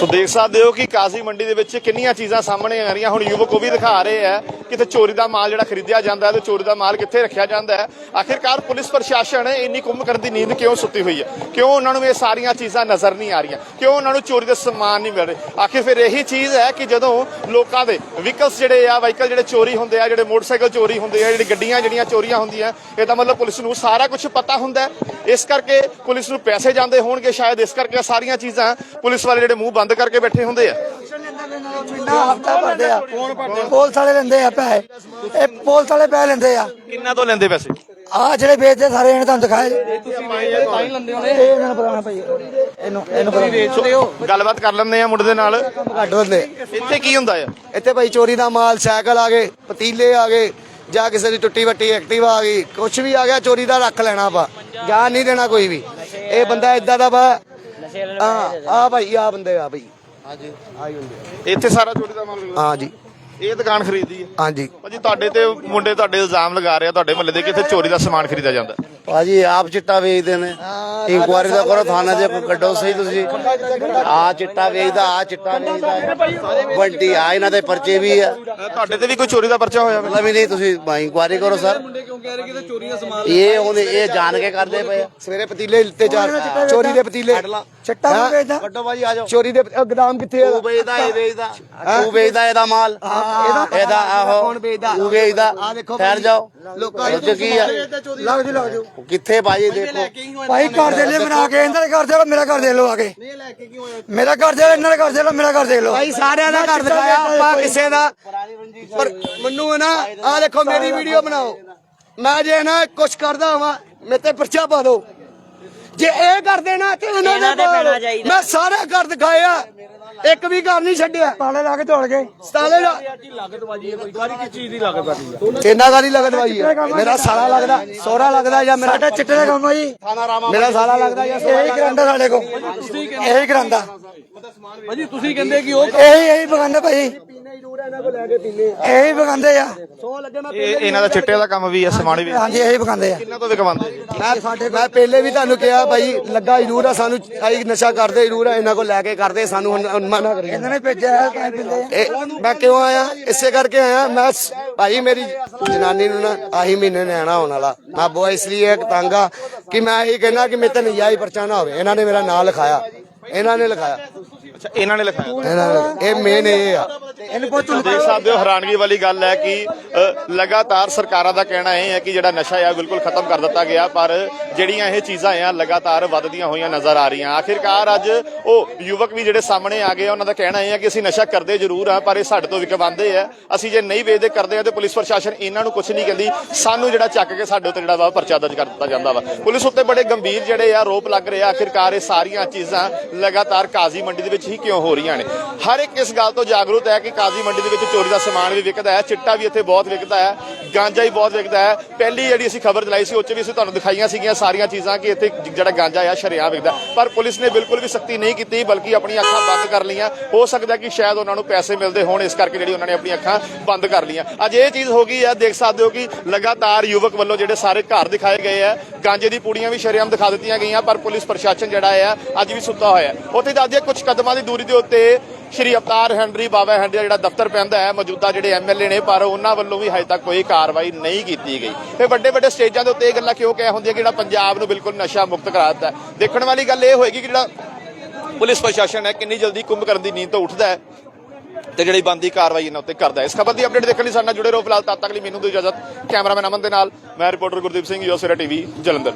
ਸੋ ਦੇਖ ਸਕਦੇ ਹੋ ਕਿ ਕਾਜ਼ੀ ਮੰਡੀ ਦੇ ਵਿੱਚ ਕਿੰਨੀਆਂ ਚੀਜ਼ਾਂ ਸਾਹਮਣੇ ਆ ਰਹੀਆਂ। ਹੁਣ ਯੁਵਕ ਉਹ ਵੀ ਦਿਖਾ ਰਹੇ ਆ ਕਿ ਚੋਰੀ ਦਾ ਮਾਲ ਜਿਹੜਾ ਖਰੀਦਿਆ ਜਾਂਦਾ ਹੈ ਤੇ ਚੋਰੀ ਦਾ ਮਾਲ ਕਿੱਥੇ ਰੱਖਿਆ ਜਾਂਦਾ ਹੈ। ਆਖਿਰਕਾਰ ਪੁਲਿਸ ਪ੍ਰਸ਼ਾਸਨ ਇੰਨੀ ਕੁੰਭ ਕਰਨ ਦੀ ਨੀਂਦ ਕਿਉਂ ਸੁੱਤੀ ਹੋਈ ਹੈ? ਕਿਉਂ ਉਹਨਾਂ ਨੂੰ ਇਹ ਸਾਰੀਆਂ ਚੀਜ਼ਾਂ ਨਜ਼ਰ ਨਹੀਂ ਆ ਰਹੀਆਂ? ਕਿਉਂ ਉਹਨਾਂ ਨੂੰ ਚੋਰੀ ਦਾ ਸਮਾਨ ਨਹੀਂ ਮਿਲ ਰਿਹਾ? ਆਖਿਰ ਫਿਰ ਇਹੀ ਚੀਜ਼ ਹੈ ਕਿ ਜਦੋਂ ਲੋਕਾਂ ਦੇ ਵਹੀਕਲਸ ਜਿਹੜੇ ਆ ਵਹੀਕਲ ਜਿਹੜੇ ਚੋਰੀ ਹੁੰਦੇ ਆ, ਜਿਹੜੇ ਮੋਟਰਸਾਈਕਲ ਚੋਰੀ ਹੁੰਦੇ ਆ, ਜਿਹੜੀ ਗੱਡੀਆਂ ਜਿਹੜੀਆਂ ਚੋਰੀਆਂ ਹੁੰਦੀਆਂ ਇਹਦਾ ਮਤਲਬ ਪੁਲਿਸ ਨੂੰ ਸਾਰਾ ਕੁਝ ਪਤਾ ਹੁੰਦਾ ਇਸ ਕਰਕੇ ਪੁਲਿਸ ਨੂੰ ਪੈਸੇ ਜਾਂਦੇ ਹੋਣਗੇ ਸ਼ਾਇਦ, ਇਸ ਕਰਕੇ ਸਾਰੀਆਂ ਚੀਜ਼ਾਂ ਪੁਲਿਸ ਵਾਲੇ ਜਿਹੜੇ ਮੂੰਹ ਬੰਦ ਕਰਕੇ ਬੈਠੇ ਹੁੰਦੇ ਆ। ਮਹੀਨਾ ਹਫਤਾ ਭਰਦੇ ਆ ਪੁਲਿਸ ਵਾਲੇ ਲੈਂਦੇ ਆ ਪੈਸੇ। ਇਹ ਪੁਲਿਸ ਵਾਲੇ ਪੈਸੇ ਲੈਂਦੇ ਆ। ਕਿੰਨਾ ਤੋਂ ਲੈਂਦੇ ਪੈਸੇ? ਆ ਜਿਹੜੇ ਵੇਚਦੇ ਸਾਰੇ ਇਹਨੇ ਤੁਹਾਨੂੰ ਦਿਖਾਏ। ਤਾਂ। ਹੀ ਲੈਂਦੇ ਹੋਣੇ। ਇਹ ਇਹਨਾਂ ਨੂੰ ਪਤਾ ਭਾਈ ਇਹਨੂੰ ਇਹਨੂੰ ਪਤਾ ਵੇਚਦੇ ਹੋ। ਗੱਲਬਾਤ ਕਰ ਲੈਂਦੇ ਆ ਮੁੰਡੇ ਦੇ ਨਾਲ। ਘੱਟ ਇੱਥੇ ਕੀ ਹੁੰਦਾ ਆ? ਇੱਥੇ ਭਾਈ ਚੋਰੀ ਦਾ ਮਾਲ ਸਾਈਕਲ ਆ ਗਏ ਪਤੀਲੇ ਆ ਗਏ ਜਾਂ ਕਿਸੇ ਦੀ ਟੁੱਟੀ ਵੱਟੀ ਐਕਟਿਵਾ ਆ ਗਈ ਕੁਝ ਵੀ ਆ ਗਿਆ ਚੋਰੀ ਦਾ ਰੱਖ ਲੈਣਾ ਆਪਾਂ। ਜਾਨ ਨਹੀਂ ਦੇਣਾ ਕੋਈ ਵੀ। ਇਹ ਬੰਦਾ ਇਦਾਂ ਦਾ ਵਾ ਨਸ਼ੇ ਵਾਲੇ ਹਾਂ ਆ ਭਾਈ ਆ ਬੰਦੇ ਆ ਭਾਈ ਹਾਂਜੀ। ਆਈ ਹੁੰਦੇ ਇੱਥੇ ਸਾਰਾ ਚੋਰੀ ਦਾ ਮਾਲ ਮਿਲਦਾ ਹਾਂ ਜੀ। ਇਹ ਦੁਕਾਨ ਖਰੀਦੀ ਹੈ। ਹਾਂਜੀ। ਭਾਜੀ ਤੁਹਾਡੇ ਤੇ ਮੁੰਡੇ ਤੁਹਾਡੇ ਇਲਜ਼ਾਮ ਲਗਾ ਰਹੇ ਆ ਤੁਹਾਡੇ ਮਹੱਲੇ ਦੇ ਕਿ ਇੱਥੇ ਚੋਰੀ ਦਾ ਸਮਾਨ ਖਰੀਦਿਆ ਜਾਂਦਾ। ਭਾਜੀ ਆਪ ਚਿੱਟਾ ਵੇਚਦੇ ਨੇ। ਇਨਕੁਆਰੀ ਦਾ ਕਰੋ ਥਾਣਾ ਕੋਈ ਕੱਢੋ ਸਹੀ ਤੁਸੀਂ। ਆ ਚਿੱਟਾ ਵੇਚਦਾ ਆ ਚਿੱਟਾ ਵੇਚਦਾ। ਬੰਟੀ ਆ ਇਹਨਾਂ ਦੇ ਪਰਚੇ ਵੀ ਆ। ਤੁਹਾਡੇ ਤੇ ਵੀ ਕੋਈ ਚੋਰੀ ਦਾ ਪਰਚਾ ਹੋਇਆ ਮਤਲਬ ਹੀ ਨਹੀਂ ਤੁਸੀਂ ਇਨਕੁਆਰੀ ਕਰੋ ਸਰ। ਕਿਉਂ ਕਹਿ ਰਹੇ ਕਿ ਇਹ ਚੋਰੀ ਦਾ ਸਮਾਨ ਇਹ ਉਹਨੇ ਇਹ ਜਾਣ ਕੇ ਕਰਦੇ ਪਏ ਆ। ਸਵੇਰੇ ਪਤੀਲੇ ਲਿੱਤੇ ਚਾਰ ਚੋਰੀ ਦੇ ਪਤੀਲੇ। ਚਿੱਟਾ ਵੀ ਵੇਚਦਾ। ਕੱਢੋ ਭਾਜੀ ਆ ਜਾਓ। ਚੋਰੀ ਦੇ ਅ, ਗਦਾਮ ਕਿੱਥੇ ਆ ਤੂੰ ਵੇਚਦਾ ਇਹ ਵੇਚਦਾ। ਤੂੰ ਵੇਚਦਾ ਇਹਦਾ ਮਾਲ। ਇਹਦਾ ਆਹੋ। ਕੌਣ ਵੇਚਦਾ? ਤੂੰ ਵੇਚਦਾ। ਆਹ ਦੇਖੋ ਠਹਿਰ ਭਾਜੀ। ਜਾਓ। ਲੋਕਾਂ ਇਹ 'ਚ ਕੀ ਆ। ਲੱਗ ਜੂ ਲੱਗ ਜੂ। ਕਿੱਥੇ ਭਾਜੀ ਦੇਖੋ। ਭਾਈ ਘਰ ਦੇ ਲਈ ਬਣਾ ਕੇ ਇਹਨਾਂ ਦੇ ਘਰ ਦੇ ਲੋ ਮੇਰਾ ਘਰ ਦੇ ਲੋ ਆ ਕੇ। ਮੇਰਾ ਘਰ ਦੇ ਲਓ ਇਹਨਾਂ ਦੇ ਘਰ ਦੇ ਲੋ ਮੇਰਾ ਘਰ ਦੇ ਲੋ ਭਾਈ ਸਾਰਿਆਂ ਦਾ ਘਰ ਦਿਖਾਇਆ ਆਪਾਂ ਕਿਸੇ ਦਾ। ਪਰ ਮੈਨੂੰ ਨਾ ਆ ਦੇਖੋ ਮੇਰੀ ਵੀਡੀਓ ਬਣਾਓ। ਮੈਂ ਜੇ ਨਾ ਕੁਛ ਕਰਦਾ ਹਾਂ ਮੇਰੇ ਤੇ ਪਰਚਾ ਪਾ ਦਿਓ ਜੇ ਇਹ ਕਰਦੇ ਨਾ ਤੇ ਇਹਨਾਂ ਦੇ। ਮੈਂ ਸਾਰੇ ਘਰ ਦਿਖਾਇਆ ਇੱਕ ਵੀ ਘਰ ਨਹੀਂ ਛੱਡਿਆ। ਤਾਲੇ ਲਾ ਕੇ ਦੌੜ ਗਏ। ਸਤਾਲੇ ਦਾ ਇਹਨਾਂ ਦਾ ਨਹੀਂ ਲੱਗਦ ਭਾਈ ਮੇਰਾ ਸਾਲਾ ਲੱਗਦਾ ਸੋਹਰਾ ਲੱਗਦਾ ਜਾਂ ਮੇਰਾ ਸਾਡਾ ਚਿੱਟੇ ਦਾ ਕੰਮ ਆ ਜੀ। ਮੇਰਾ ਸਾਲਾ ਲੱਗਦਾ ਜਾਂ ਇਹੀ ਕਰਾਂਦਾ ਸਾਡੇ ਕੋ ਇਹੀ ਕਰਾਂਦਾ ਭਾਜੀ ਤੁਸੀਂ ਕਹਿੰਦੇ ਕਿ ਉਹ ਇਹੀ ਇਹੀ ਬਗਾਂਦੇ ਭਾਈ ਇਹੀ ਬਗਾਂਦੇ ਆ। ਇਹ ਇਹਨਾਂ ਦਾ ਚਿੱਟੇ ਦਾ ਕੰਮ ਵੀ ਹੈ ਸਮਾਨ ਵੀ ਹਾਂਜੀ ਇਹੀ ਬਗਾਂਦੇ ਆ। ਕਿੰਨਾ ਤੋਂ ਵਿਕਵਾਉਂਦੇ ਮੈਂ ਸਾਡੇ ਮੈਂ ਪਹਿਲੇ ਵੀ ਤੁਹਾਨੂੰ ਕਿਹਾ ਭਾਈ ਲੱਗਾ ਜ਼ਰੂਰ ਆ ਸਾਨੂੰ ਆਈ ਨਸ਼ਾ ਕਰਦੇ ਜ਼ਰੂਰ ਆ ਇਹਨਾਂ ਕੋਲ ਲੈ ਕੇ ਕਰਦੇ ਸਾਨੂੰ ਹੁਣ- ਮਨਾ ਕਰੀ ਇਹਨਾਂ ਨੇ ਭੇਜਿਆ ਹੈ ਤਾਂ ਪਿੰਦੇ ਆ। ਇਹ ਮੈਂ ਕਿਉਂ ਆਇਆ? ਇਸੇ ਕਰਕੇ ਆਇਆ। ਮੈਂ ਸ- ਭਾਈ ਮੇਰੀ ਜਨਾਨੀ ਨੂੰ ਨਾ ਆਹੀ ਮਹੀਨੇ ਨੇ ਆਣਾ ਹੋਣ ਵਾਲਾ। ਮੈਂ ਬੋ ਇਸ ਲਈ ਇੱਕ ਤੰਗ ਕਿ ਮੈਂ ਇਹੀ ਕਹਿਣਾ ਕਿ ਮੇਰੇ ਤੇ ਨਜਾਇਜ਼ ਪਰਚਾ ਨਾ ਹੋਵੇ। ਇਹਨਾਂ ਨੇ ਮੇਰਾ ਨਾਂ ਲਿਖਾਇਆ। ਇਹਨਾਂ ਨੇ ਲਿਖਾਇਆ। ਅੱਛਾ ਇਹਨਾਂ ਨੇ ਲਿਖਾਇਆ ਇਹਨਾਂ ਇਹ ਮੇਨ ਇਹ ਆ। ਇਹਨੂੰ ਪੁੱਛ ਸੋ ਦੇਖ ਸਕਦੇ ਹੋ ਹੈਰਾਨਗੀ ਵਾਲੀ ਗੱਲ ਹੈ ਕਿ ਅ, ਲਗਾਤਾਰ ਸਰਕਾਰਾਂ ਦਾ ਕਹਿਣਾ ਇਹ ਹੈ ਕਿ ਜਿਹੜਾ ਨਸ਼ਾ ਆ ਬਿਲਕੁਲ ਖਤਮ ਕਰ ਦਿੱਤਾ ਗਿਆ ਪਰ ਜਿਹੜੀਆਂ ਇਹ ਚੀਜ਼ਾਂ ਆ ਲਗਾਤਾਰ ਵੱਧਦੀਆਂ ਹੋਈਆਂ ਨਜ਼ਰ ਆ ਰਹੀਆਂ। ਆਖਿਰਕਾਰ ਅੱਜ ਉਹ ਯੁਵਕ ਵੀ ਜਿਹੜੇ ਸਾਹਮਣੇ ਆ ਗਏ ਆ, ਉਹਨਾਂ ਦਾ ਕਹਿਣਾ ਇਹ ਹੈ ਕਿ ਅਸੀਂ ਨਸ਼ਾ ਕਰਦੇ ਜ਼ਰੂਰ ਆ ਪਰ ਇਹ ਸਾਡੇ ਤੋਂ ਵਿਕਵਾਉਂਦੇ ਆ। ਅਸੀਂ ਜੇ ਨਹੀਂ ਵੇਚਦੇ ਕਰਦੇ ਆ ਤੇ ਪੁਲਿਸ ਪ੍ਰਸ਼ਾਸਨ ਇਹਨਾਂ ਨੂੰ ਕੁਝ ਨਹੀਂ ਕਹਿੰਦੀ। ਸਾਨੂੰ ਜਿਹੜਾ ਚੱਕ ਕੇ ਸਾਡੇ ਉੱਤੇ ਜਿਹੜਾ ਵਾ ਪਰਚਾ ਦਰਜ ਕਰ ਦਿੱਤਾ ਜਾਂਦਾ ਵਾ। ਪੁਲਿਸ ਉੱਤੇ ਬੜੇ ਗੰਭੀਰ ਜਿਹੜੇ ਆ ਆਰੋਪ ਲੱਗ ਰਹੇ ਆ। ਆਖਿਰਕਾਰ ਇਹ ਸਾਰੀਆਂ ਚੀਜ਼ਾਂ ਲਗਾਤਾਰ ਕਾਜ਼ੀ ਮੰਡੀ ਦੇ ਵਿੱਚ ਹੀ ਕਿਉਂ ਹੋ ਰਹੀਆਂ ਨੇ? ਹਰ ਇੱਕ ਇਸ ਗੱਲ ਤੋਂ ਜਾਗਰੂਕ ਹੈ ਕਿ ਕਾਜ਼ੀ ਮੰਡੀ ਦੇ ਵਿੱਚ ਚੋਰੀ ਦਾ ਸਮਾਨ ਵੀ ਵਿਕਦਾ ਹੈ, ਚਿੱਟਾ ਵੀ ਇੱਥੇ ਬਹੁਤ ਵਿਕਦਾ ਹੈ, ਗਾਂਜਾ ਵੀ ਬਹੁਤ ਵਿਕਦਾ ਹੈ। ਪਹਿਲੀ ਜਿਹੜੀ ਅਸੀਂ ਖਬਰ ਚਲਾਈ ਸੀ, ਉਹ 'ਚ ਵੀ ਅਸੀਂ ਤੁਹਾਨੂੰ ਦਿਖਾਈਆਂ ਸੀਗੀਆਂ ਸਾਰੀਆਂ ਚੀਜ਼ਾਂ ਕਿ ਇੱਥੇ ਜਿਹੜਾ ਗਾਂਜਾ ਆ, ਸ਼ਰੇਆਮ ਵਿਕਦਾ ਪਰ ਪੁਲਿਸ ਨੇ ਬਿਲਕੁਲ ਵੀ ਸਖਤੀ ਨਹੀਂ ਕੀਤੀ, ਬਲਕਿ ਆਪਣੀਆਂ ਅੱਖਾਂ ਬੰਦ ਕਰ ਲਈਆਂ। ਹੋ ਸਕਦਾ ਕਿ ਸ਼ਾਇਦ ਉਹਨਾਂ ਨੂੰ ਪੈਸੇ ਮਿਲਦੇ ਹੋਣ, ਇਸ ਕਰਕੇ ਜਿਹੜੀ ਉਹਨਾਂ ਨੇ ਆਪਣੀਆਂ ਅੱਖਾਂ ਬੰਦ ਕਰ ਲਈਆਂ। ਅੱਜ ਇਹ ਚੀਜ਼ ਹੋ ਗਈ ਹੈ, ਦੇਖ ਸਕਦੇ ਹੋ ਕਿ ਲਗਾਤਾਰ ਯੁਵਕ ਵੱਲੋਂ ਜਿਹੜੇ ਸਾਰੇ ਘਰ ਦਿਖਾਏ ਗਏ ਆ ਗਾਂਜੇ ਦੀ ਪੂੜੀਆਂ ਵੀ ਸ਼ਰੇਆਮ ਦਿਖਾ ਦਿੱਤੀਆਂ ਗਈਆਂ, ਪਰ ਪੁਲਿਸ ਪ੍ਰਸ਼ਾਸਨ ਜਿਹੜਾ ਆ, ਅੱਜ ਵੀ ਸੁੱਤਾ ਹੋਇਆ ਹੈ। ਉੱਥੇ ਦੱਸਦੇ ਕੁਝ ਕਦਮਾਂ ਦੀ ਦੂਰੀ ਦੇ ਉੱਤੇ ਸ਼੍ਰੀ ਅਵਤਾਰ ਹੈਂਡਰੀ ਬਾਬਾ ਹੈਂਡਰੀ ਦਾ ਜਿਹੜਾ ਦਫ਼ਤਰ ਪੈਂਦਾ ਹੈ, ਮੌਜੂਦਾ ਜਿਹੜੇ ਐਮਐਲਏ ਨੇ, ਪਰ ਉਹਨਾਂ ਵੱਲੋਂ ਵੀ ਹਜੇ ਤੱਕ ਕੋਈ ਕਾਰਵਾਈ ਨਹੀਂ ਕੀਤੀ ਗਈ। ਤੇ ਵੱਡੇ ਵੱਡੇ ਸਟੇਜਾਂ ਦੇ ਉੱਤੇ ਇਹ ਗੱਲਾਂ ਕਿਉਂ ਕਹਿ ਹੁੰਦੀਆਂ ਕਿ ਜਿਹੜਾ ਪੰਜਾਬ ਨੂੰ ਬਿਲਕੁਲ ਨਸ਼ਾ ਮੁਕਤ ਕਰਾ ਦਿੱਤਾ ਦੇਖਣ ਵਾਲੀ ਗੱਲ ਇਹ ਹੋਏਗੀ ਕਿ ਜਿਹੜਾ ਪੁਲਿਸ ਪ੍ਰਸ਼ਾਸਨ ਹੈ, ਕਿੰਨੀ ਜਲਦੀ ਕੁੰਭ ਕਰਨ ਦੀ ਨੀਂਦ ਤੋਂ ਉੱਠਦਾ ਹੈ ਤੇ ਜਿਹੜੀ ਬੰਦੀ ਕਾਰਵਾਈ ਇਹਨਾਂ ਉੱਤੇ ਕਰਦਾ ਹੈ। ਇਸ ਖਬਰ ਦੀ ਅਪਡੇਟ ਦੇਖਣ ਲਈ ਸਾਡੇ ਨਾਲ ਜੁੜੇ ਰਹੋ ਫਿਲਹਾਲ, ਤਦ ਤੱਕ ਲਈ ਮੈਨੂੰ ਦਿਓ ਇਜਾਜ਼ਤ। ਕੈਮਰਾਮੈਨ ਅਮਨ ਦੇ ਨਾਲ, ਮੈਂ ਰਿਪੋਰਟਰ ਗੁਰਦੀਪ ਸਿੰਘ, ਯੋਸੇਰਾ ਟੀਵੀ, ਜਲੰਧਰ।